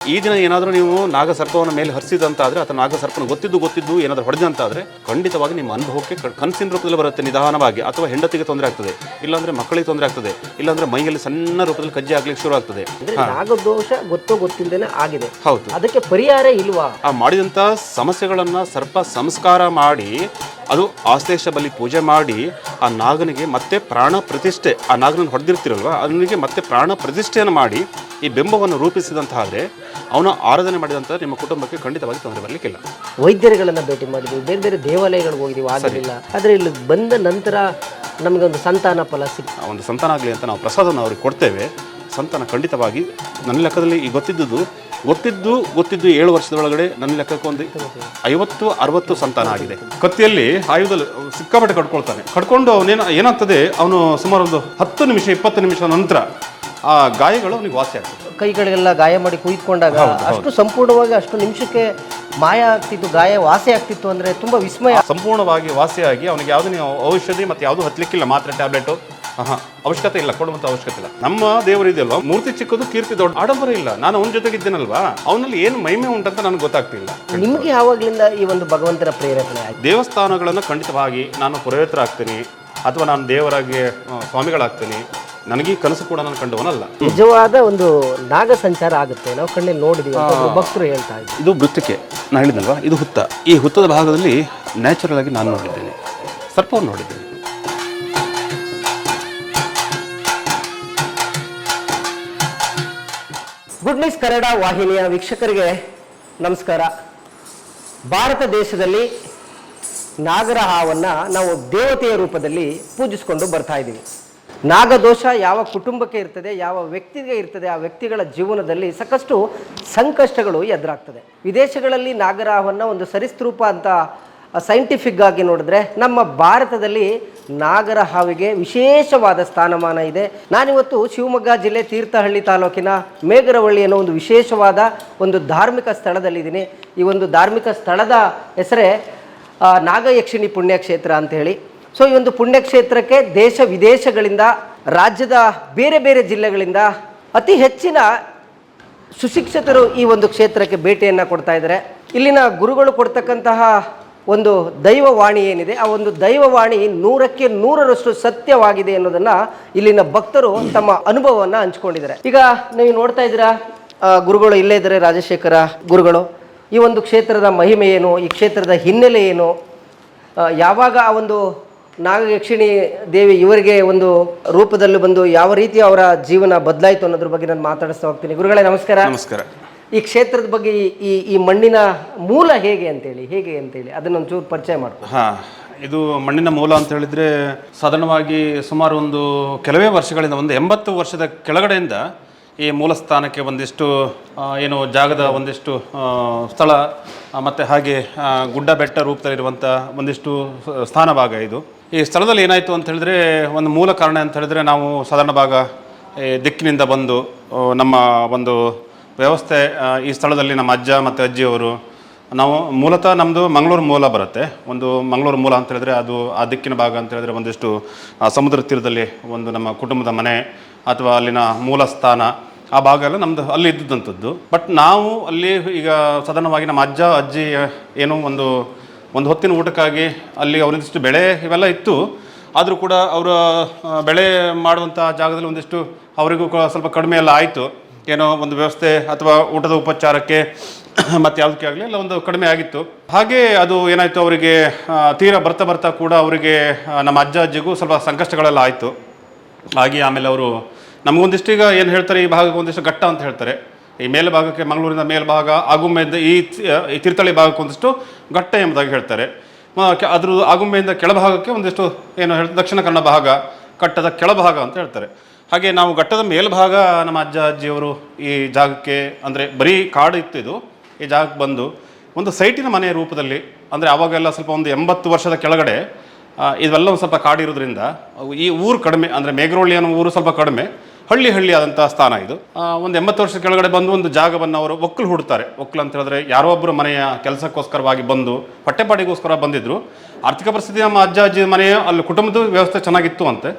ಈ ದಿನ ಏನಾದರೂ ನೀವು ನಾಗಸರ್ಪವನ್ನು ಮೇಲೆ ಹರಿಸಿದಂತಾದರೆ ಅಥವಾ ನಾಗಸರ್ಪನ ಗೊತ್ತಿದ್ದು ಗೊತ್ತಿದ್ದು ಏನಾದರೂ ಹೊಡೆದಂತಾದ್ರೆ ಖಂಡಿತವಾಗಿ ನಿಮ್ಮ ಅನುಭವಕ್ಕೆ ಕನಸಿನ ರೂಪದಲ್ಲಿ ಬರುತ್ತೆ ನಿಧಾನವಾಗಿ. ಅಥವಾ ಹೆಂಡತಿಗೆ ತೊಂದರೆ ಆಗ್ತದೆ. ಇಲ್ಲಾಂದ್ರೆ ಮಕ್ಕಳಿಗೆ ತೊಂದರೆ ಆಗ್ತದೆ. ಇಲ್ಲಾಂದ್ರೆ ಮೈಯಲ್ಲಿ ಸಣ್ಣ ರೂಪದಲ್ಲಿ ಕಜ್ಜಿ ಆಗ್ಲಿಕ್ಕೆ ಶುರು ಆಗ್ತದೆ. ನಾಗದೋಷ ಗೊತ್ತೋ ಗೊತ್ತಿಲ್ಲದೇನೆ ಆಗಿದೆ. ಹೌದು. ಅದಕ್ಕೆ ಪರಿಹಾರ ಇಲ್ವಾ? ಆ ಮಾಡಿದಂಥ ಸಮಸ್ಯೆಗಳನ್ನು ಸರ್ಪ ಸಂಸ್ಕಾರ ಮಾಡಿ ಅದು ಆಶ್ಲೇಷ ಬಲಿ ಪೂಜೆ ಮಾಡಿ ಆ ನಾಗನಿಗೆ ಮತ್ತೆ ಪ್ರಾಣ ಪ್ರತಿಷ್ಠೆ ಆ ನಾಗನನ್ನು ಹೊಡೆದಿರ್ತಿರಲ್ವ? ಅದನಿಗೆ ಮತ್ತೆ ಪ್ರಾಣ ಪ್ರತಿಷ್ಠೆಯನ್ನು ಮಾಡಿ ಈ ಬಿಂಬವನ್ನು ರೂಪಿಸಿದಂತಾದರೆ ಅವನ ಆರಾಧನೆ ಮಾಡಿದಂಥ ನಿಮ್ಮ ಕುಟುಂಬಕ್ಕೆ ಖಂಡಿತವಾಗಿ ತೊಂದರೆ ಬರಲಿಕ್ಕಿಲ್ಲ. ವೈದ್ಯರುಗಳನ್ನ ಭೇಟಿ ಮಾಡಿದ್ವಿ ಬೇರೆ ಬೇರೆ ದೇವಾಲಯಗಳಿಗೆ ಹೋಗಿದ್ದೀವಿ ಆಗಲಿಲ್ಲ ಆದರೆ ಇಲ್ಲಿ ಬಂದ ನಂತರ ನಮಗೆ ಒಂದು ಸಂತಾನ ಫಲ ಸಿಕ್ ಒಂದು ಸಂತಾನ ಆಗಲಿ ಅಂತ ನಾವು ಪ್ರಸಾದವನ್ನು ಅವ್ರಿಗೆ ಕೊಡ್ತೇವೆ. ಸಂತಾನ ಖಂಡಿತವಾಗಿ ನನ್ನ ಲೆಕ್ಕದಲ್ಲಿ ಈ ಗೊತ್ತಿದ್ದುದು ಗೊತ್ತಿದ್ದು ಗೊತ್ತಿದ್ದು ಏಳು ವರ್ಷದ ಒಳಗಡೆ ನನ್ನ ಲೆಕ್ಕಕ್ಕೆ ಒಂದು ಐವತ್ತು ಅರವತ್ತು ಸಂತಾನ ಆಗಿದೆ. ಕತ್ತಿಯಲ್ಲಿ ಆಯುಧದಲ್ಲಿ ಸಿಕ್ಕಾಪಟ್ಟೆ ಕಟ್ಕೊಳ್ತಾನೆ ಕಟ್ಕೊಂಡು ಅವನೇನು ಏನಾಗ್ತದೆ? ಅವನು ಸುಮಾರು ಒಂದು ಹತ್ತು ನಿಮಿಷ ಇಪ್ಪತ್ತು ನಿಮಿಷ ನಂತರ ಆ ಗಾಯಗಳು ಅವನಿಗೆ ವಾಸಿ ಆಗ್ತದೆ. ಕೈಗಳಿಗೆಲ್ಲ ಗಾಯ ಮಾಡಿ ಕುಯ್ದುಕೊಂಡಾಗ ಅಷ್ಟು ಸಂಪೂರ್ಣವಾಗಿ ಅಷ್ಟು ನಿಮಿಷಕ್ಕೆ ಮಾಯ ಆಗ್ತಿತ್ತು ಗಾಯ ವಾಸಿ ಆಗ್ತಿತ್ತು ಅಂದರೆ ತುಂಬ ವಿಸ್ಮಯ. ಸಂಪೂರ್ಣವಾಗಿ ವಾಸಿಯಾಗಿ ಅವನಿಗೆ ಯಾವುದೇ ಔಷಧಿ ಮತ್ತು ಯಾವುದು ಹತ್ತಲಿಕ್ಕಿಲ್ಲ ಮಾತ್ರೆ ಟ್ಯಾಬ್ಲೆಟು. ಹಾಂ ಅವಶ್ಯಕತೆ ಇಲ್ಲ ಕೊಡುವಂಥ ಅವಶ್ಯಕತೆ ಇಲ್ಲ. ನಮ್ಮ ದೇವರು ಇದೆಯಲ್ವ? ಮೂರ್ತಿ ಚಿಕ್ಕದು ಕೀರ್ತಿ ದೊಡ್ಡ. ಆಡಂಬರ ಇಲ್ಲ. ನಾನು ಅವನ ಜೊತೆಗಿದ್ದೇನಲ್ವಾ ಅವನಲ್ಲಿ ಏನು ಮಹಿಮೆ ಉಂಟಂತ ನನಗೆ ಗೊತ್ತಾಗ್ತಿಲ್ಲ. ನಿಮಗೆ ಯಾವಾಗಲಿಂದ ಈ ಒಂದು ಭಗವಂತನ ಪ್ರೇರಣೆ ದೇವಸ್ಥಾನಗಳನ್ನು ಖಂಡಿತವಾಗಿ ನಾನು ಪುರೋಹಿತರಾಗ್ತೀನಿ ಅಥವಾ ನಾನು ದೇವರಾಗಿ ಸ್ವಾಮಿಗಳಾಗ್ತೀನಿ. ನನಗೆ ಈ ಕನಸು ಕೂಡ ನಾನು ಕಂಡವನಲ್ಲ. ನಿಜವಾದ ಒಂದು ನಾಗ ಸಂಚಾರ ಆಗುತ್ತೆ. ನಾವು ಕಣ್ಣಲ್ಲಿ ನೋಡಿದೀವಿ ಅಂತ ಒಬ್ರು ಭಕ್ತರು ಹೇಳ್ತಾ ಇದ್ರು ಇದು ವೃತ್ತಕ್ಕೆ ನಾನು ಹೇಳಿದ್ನಲ್ವಾ? ಇದು ಹುತ್ತ. ಈ ಹುತ್ತದ ಭಾಗದಲ್ಲಿ ನ್ಯಾಚುರಲ್ ಆಗಿ ನಾನು ನೋಡಿದ್ದೇನೆ. ಸರ್ಪವನ್ನು ನೋಡಿದ್ದೇನೆ. ಗುಡ್ ನ್ಯೂಸ್ ಕನ್ನಡ ವಾಹಿನಿಯ ವೀಕ್ಷಕರಿಗೆ ನಮಸ್ಕಾರ. ಭಾರತ ದೇಶದಲ್ಲಿ ನಾಗರ ಹಾವನ್ನು ನಾವು ದೇವತೆಯ ರೂಪದಲ್ಲಿ ಪೂಜಿಸಿಕೊಂಡು ಬರ್ತಾ ಇದ್ದೀವಿ. ನಾಗದೋಷ ಯಾವ ಕುಟುಂಬಕ್ಕೆ ಇರ್ತದೆ, ಯಾವ ವ್ಯಕ್ತಿಗೆ ಇರ್ತದೆ, ಆ ವ್ಯಕ್ತಿಗಳ ಜೀವನದಲ್ಲಿ ಸಾಕಷ್ಟು ಸಂಕಷ್ಟಗಳು ಎದುರಾಗ್ತದೆ. ವಿದೇಶಗಳಲ್ಲಿ ನಾಗರಾಹವನ್ನು ಒಂದು ಸರಿಸ್ತ್ರೂಪ ಅಂತ ಸೈಂಟಿಫಿಕ್ ಆಗಿ ನೋಡಿದ್ರೆ ನಮ್ಮ ಭಾರತದಲ್ಲಿ ನಾಗರ ಹಾವಿಗೆ ವಿಶೇಷವಾದ ಸ್ಥಾನಮಾನ ಇದೆ. ನಾನಿವತ್ತು ಶಿವಮೊಗ್ಗ ಜಿಲ್ಲೆ ತೀರ್ಥಹಳ್ಳಿ ತಾಲೂಕಿನ ಮೇಘರವಳ್ಳಿ ಅನ್ನೋ ಒಂದು ವಿಶೇಷವಾದ ಒಂದು ಧಾರ್ಮಿಕ ಸ್ಥಳದಲ್ಲಿದ್ದೀನಿ. ಈ ಒಂದು ಧಾರ್ಮಿಕ ಸ್ಥಳದ ಹೆಸರೇ ನಾಗಯಕ್ಷಿಣಿ ಪುಣ್ಯಕ್ಷೇತ್ರ ಅಂತ ಹೇಳಿ. ಸೊ, ಈ ಒಂದು ಪುಣ್ಯಕ್ಷೇತ್ರಕ್ಕೆ ದೇಶ ವಿದೇಶಗಳಿಂದ, ರಾಜ್ಯದ ಬೇರೆ ಬೇರೆ ಜಿಲ್ಲೆಗಳಿಂದ ಅತಿ ಹೆಚ್ಚಿನ ಸುಶಿಕ್ಷಿತರು ಈ ಒಂದು ಕ್ಷೇತ್ರಕ್ಕೆ ಭೇಟಿಯನ್ನು ಕೊಡ್ತಾ ಇದ್ದಾರೆ. ಇಲ್ಲಿನ ಗುರುಗಳು ಕೊಡ್ತಕ್ಕಂತಹ ಒಂದು ದೈವವಾಣಿ ಏನಿದೆ, ಆ ಒಂದು ದೈವವಾಣಿ ನೂರಕ್ಕೆ ನೂರರಷ್ಟು ಸತ್ಯವಾಗಿದೆ ಅನ್ನೋದನ್ನ ಇಲ್ಲಿನ ಭಕ್ತರು ತಮ್ಮ ಅನುಭವವನ್ನು ಹಂಚ್ಕೊಂಡಿದ್ದಾರೆ. ಈಗ ನೀವು ನೋಡ್ತಾ ಇದ್ದೀರಾ ಗುರುಗಳು ಇಲ್ಲೇ ಇದ್ದಾರೆ, ರಾಜಶೇಖರ ಗುರುಗಳು. ಈ ಒಂದು ಕ್ಷೇತ್ರದ ಮಹಿಮೆ ಏನು, ಈ ಕ್ಷೇತ್ರದ ಹಿನ್ನೆಲೆ ಏನು? ಯಾವಾಗ ಆ ಒಂದು ನಾಗಯಕ್ಷಿಣಿ ದೇವಿ ಇವರಿಗೆ ಒಂದು ರೂಪದಲ್ಲಿ ಬಂದು ಯಾವ ರೀತಿ ಅವರ ಜೀವನ ಬದಲಾಯಿತು ಅನ್ನೋದ್ರ ಬಗ್ಗೆ ನಾನು ಮಾತಾಡಿಸ್ತಾ ಹೋಗ್ತೀನಿ. ಗುರುಗಳೇ ನಮಸ್ಕಾರ. ನಮಸ್ಕಾರ. ಈ ಕ್ಷೇತ್ರದ ಬಗ್ಗೆ ಈ- ಈ ಮಣ್ಣಿನ ಮೂಲ ಹೇಗೆ ಅಂತೇಳಿ ಹೇಗೆ ಅಂತೇಳಿ ಅದನ್ನೊಂಚೂರು ಪರಿಚಯ ಮಾಡ್ಕೊ ಹಾ ಇದು ಮಣ್ಣಿನ ಮೂಲ ಅಂತ ಹೇಳಿದ್ರೆ ಸಾಧಾರಣವಾಗಿ ಸುಮಾರು ಒಂದು ಕೆಲವೇ ವರ್ಷಗಳಿಂದ ಒಂದು ಎಂಬತ್ತು ವರ್ಷದ ಕೆಳಗಡೆಯಿಂದ ಈ ಮೂಲ ಸ್ಥಾನಕ್ಕೆ ಒಂದಿಷ್ಟು ಏನು ಜಾಗದ ಒಂದಿಷ್ಟು ಸ್ಥಳ ಮತ್ತು ಹಾಗೆ ಗುಡ್ಡ ಬೆಟ್ಟ ರೂಪದಲ್ಲಿರುವಂಥ ಒಂದಿಷ್ಟು ಸ್ಥಾನ ಭಾಗ ಇದು. ಈ ಸ್ಥಳದಲ್ಲಿ ಏನಾಯಿತು ಅಂತ ಹೇಳಿದ್ರೆ, ಒಂದು ಮೂಲ ಕಾರಣ ಅಂತ ಹೇಳಿದ್ರೆ ನಾವು ಸಾಧಾರಣ ಭಾಗ ದಿಕ್ಕಿನಿಂದ ಬಂದು ನಮ್ಮ ಒಂದು ವ್ಯವಸ್ಥೆ ಈ ಸ್ಥಳದಲ್ಲಿ ನಮ್ಮ ಅಜ್ಜ ಮತ್ತು ಅಜ್ಜಿಯವರು, ನಾವು ಮೂಲತಃ ನಮ್ಮದು ಮಂಗಳೂರು ಮೂಲ ಬರುತ್ತೆ. ಒಂದು ಮಂಗಳೂರು ಮೂಲ ಅಂತ ಹೇಳಿದ್ರೆ ಅದು ಆ ದಿಕ್ಕಿನ ಭಾಗ ಅಂತ ಹೇಳಿದ್ರೆ ಒಂದಿಷ್ಟು ಸಮುದ್ರ ತೀರದಲ್ಲಿ ಒಂದು ನಮ್ಮ ಕುಟುಂಬದ ಮನೆ ಅಥವಾ ಅಲ್ಲಿನ ಮೂಲ ಸ್ಥಾನ ಆ ಭಾಗ ಎಲ್ಲ ನಮ್ಮದು ಅಲ್ಲಿ ಇದ್ದಂಥದ್ದು ಬಟ್ ನಾವು ಅಲ್ಲಿ ಈಗ ಸಾಧಾರಣವಾಗಿ ನಮ್ಮ ಅಜ್ಜ, ಅಜ್ಜಿ ಏನೋ ಒಂದು ಒಂದು ಹೊತ್ತಿನ ಊಟಕ್ಕಾಗಿ ಅಲ್ಲಿ ಒಂದಿಷ್ಟು ಬೆಳೆ ಇವೆಲ್ಲ ಇತ್ತು. ಆದರೂ ಕೂಡ ಅವರ ಬೆಳೆ ಮಾಡುವಂಥ ಜಾಗದಲ್ಲಿ ಒಂದಿಷ್ಟು ಅವರಿಗೂ ಸ್ವಲ್ಪ ಕಡಿಮೆ ಎಲ್ಲ ಆಯಿತು. ಏನೋ ಒಂದು ವ್ಯವಸ್ಥೆ ಅಥವಾ ಊಟದ ಉಪಚಾರಕ್ಕೆ ಮತ್ತು ಯಾವುದಕ್ಕೆ ಆಗಲಿ ಎಲ್ಲ ಒಂದು ಕಡಿಮೆ ಆಗಿತ್ತು. ಹಾಗೆ ಅದು ಏನಾಯಿತು, ಅವರಿಗೆ ತೀರಾ ಬರ್ತಾ ಬರ್ತಾ ಕೂಡ ಅವರಿಗೆ ನಮ್ಮ ಅಜ್ಜ, ಅಜ್ಜಿಗೂ ಸ್ವಲ್ಪ ಸಂಕಷ್ಟಗಳೆಲ್ಲ ಆಯಿತು. ಹಾಗೆ ಆಮೇಲೆ ಅವರು ನಮಗೊಂದಿಷ್ಟು ಈಗ ಏನು ಹೇಳ್ತಾರೆ, ಈ ಭಾಗಕ್ಕೆ ಒಂದಿಷ್ಟು ಘಟ್ಟ ಅಂತ ಹೇಳ್ತಾರೆ. ಈ ಮೇಲ್ಭಾಗಕ್ಕೆ ಮಂಗಳೂರಿನ ಮೇಲ್ಭಾಗ, ಆಗುಂಬೆಯಿಂದ ಈ ತಿ- ಈ ತೀರ್ಥಹಳ್ಳಿ ಭಾಗಕ್ಕೆ ಒಂದಿಷ್ಟು ಘಟ್ಟ ಎಂಬುದಾಗಿ ಹೇಳ್ತಾರೆ. ಅದ್ರ ಆಗುಂಬೆಯಿಂದ ಕೆಳಭಾಗಕ್ಕೆ ಒಂದಿಷ್ಟು ಏನು ಹೇಳ್ತಾರೆ, ದಕ್ಷಿಣ ಕನ್ನಡ ಭಾಗ ಕಟ್ಟದ ಕೆಳಭಾಗ ಅಂತ ಹೇಳ್ತಾರೆ. ಹಾಗೆ ನಾವು ಘಟ್ಟದ ಮೇಲ್ಭಾಗ ನಮ್ಮ ಅಜ್ಜ, ಅಜ್ಜಿಯವರು ಈ ಜಾಗಕ್ಕೆ ಅಂದರೆ ಬರೀ ಕಾಡು ಇತ್ತು ಇದು ಈ ಜಾಗಕ್ಕೆ ಬಂದು ಒಂದು ಸೈಟಿನ ಮನೆಯ ರೂಪದಲ್ಲಿ, ಅಂದರೆ ಆವಾಗೆಲ್ಲ ಸ್ವಲ್ಪ ಒಂದು ಎಂಬತ್ತು ವರ್ಷದ ಕೆಳಗಡೆ ಇವೆಲ್ಲ ಒಂದು ಸ್ವಲ್ಪ ಕಾಡಿರೋದ್ರಿಂದ ಈ ಊರು ಕಡಿಮೆ, ಅಂದರೆ ಮೇಘರೋಳಿ ಅನ್ನೋ ಊರು ಸ್ವಲ್ಪ ಕಡಿಮೆ. ಹಳ್ಳಿ ಹಳ್ಳಿ ಆದಂಥ ಸ್ಥಾನ ಇದು. ಒಂದು ಎಂಬತ್ತು ವರ್ಷದ ಕೆಳಗಡೆ ಬಂದು ಒಂದು ಜಾಗವನ್ನು ಅವರು ಒಕ್ಕಲು ಹುಡ್ತಾರೆ. ಒಕ್ಕಲು ಅಂತ ಹೇಳಿದ್ರೆ ಯಾರೋ ಒಬ್ಬರು ಮನೆಯ ಕೆಲಸಕ್ಕೋಸ್ಕರವಾಗಿ ಬಂದು ಹೊಟ್ಟೆಪಾಡಿಗೋಸ್ಕರ ಬಂದಿದ್ದರು ಆರ್ಥಿಕ ಪರಿಸ್ಥಿತಿ ನಮ್ಮ ಅಜ್ಜ ಅಜ್ಜಿ ಮನೆಯ ಅಲ್ಲಿ ಕುಟುಂಬದ ವ್ಯವಸ್ಥೆ ಚೆನ್ನಾಗಿತ್ತು ಅಂತೆ.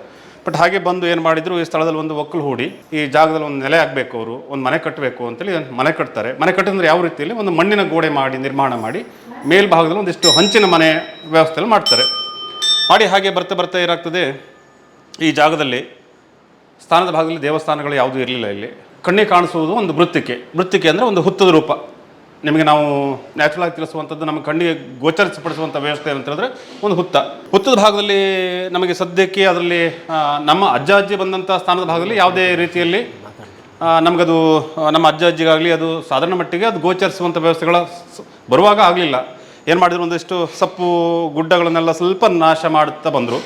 ಬಟ್ ಹಾಗೆ ಬಂದು ಏನು ಮಾಡಿದ್ರು, ಈ ಸ್ಥಳದಲ್ಲಿ ಒಂದು ಒಕ್ಕಲು ಹೂಡಿ, ಈ ಜಾಗದಲ್ಲಿ ಒಂದು ನೆಲೆ ಆಗಬೇಕು ಅವರು, ಒಂದು ಮನೆ ಕಟ್ಟಬೇಕು ಅಂತೇಳಿ ಮನೆ ಕಟ್ತಾರೆ. ಮನೆ ಕಟ್ಟಿದ್ರೆ ಯಾವ ರೀತಿಯಲ್ಲಿ? ಒಂದು ಮಣ್ಣಿನ ಗೋಡೆ ಮಾಡಿ, ನಿರ್ಮಾಣ ಮಾಡಿ ಮೇಲ್ಭಾಗದಲ್ಲಿ ಒಂದಿಷ್ಟು ಹಂಚಿನ ಮನೆ ವ್ಯವಸ್ಥೆಯಲ್ಲಿ ಮಾಡ್ತಾರೆ. ಮಾಡಿ ಹಾಗೆ ಬರ್ತಾ ಬರ್ತಾ ಏನಾಗ್ತದೆ? ಈ ಜಾಗದಲ್ಲಿ ಸ್ಥಾನದ ಭಾಗದಲ್ಲಿ ದೇವಸ್ಥಾನಗಳು ಯಾವುದೂ ಇರಲಿಲ್ಲ ಇಲ್ಲಿ. ಕಣ್ಣಿಗೆ ಕಾಣಿಸುವುದು ಒಂದು ಮೃತ್ತಿಕೆ. ಮೃತ್ತಿಕೆ ಅಂದರೆ ಒಂದು ಹುತ್ತದ ರೂಪ. ನಿಮಗೆ ನಾವು ನ್ಯಾಚುರಲ್ ಆಗಿ ತಿಳಿಸುವಂಥದ್ದು ನಮ್ಮ ಕಣ್ಣಿಗೆ ಗೋಚರಿಸಪಡಿಸುವಂಥ ವ್ಯವಸ್ಥೆ ಅಂತ ಹೇಳಿದ್ರೆ ಒಂದು ಹುತ್ತ. ಹುತ್ತದ ಭಾಗದಲ್ಲಿ ನಮಗೆ ಸದ್ಯಕ್ಕೆ ಅದರಲ್ಲಿ ನಮ್ಮ ಅಜ್ಜ ಅಜ್ಜಿ ಬಂದಂಥ ಸ್ಥಾನದ ಭಾಗದಲ್ಲಿ ಯಾವುದೇ ರೀತಿಯಲ್ಲಿ ನಮಗದು ನಮ್ಮ ಅಜ್ಜ ಅಜ್ಜಿಗಾಗಲಿ ಅದು ಸಾಧಾರಣ ಮಟ್ಟಿಗೆ ಅದು ಗೋಚರಿಸುವಂಥ ವ್ಯವಸ್ಥೆಗಳ ಬರುವಾಗ ಆಗಲಿಲ್ಲ. ಏನು ಮಾಡಿದ್ರು? ಒಂದಿಷ್ಟು ಸಪ್ಪು ಗುಡ್ಡಗಳನ್ನೆಲ್ಲ ಸ್ವಲ್ಪ ನಾಶ ಮಾಡುತ್ತಾ ಬಂದರು.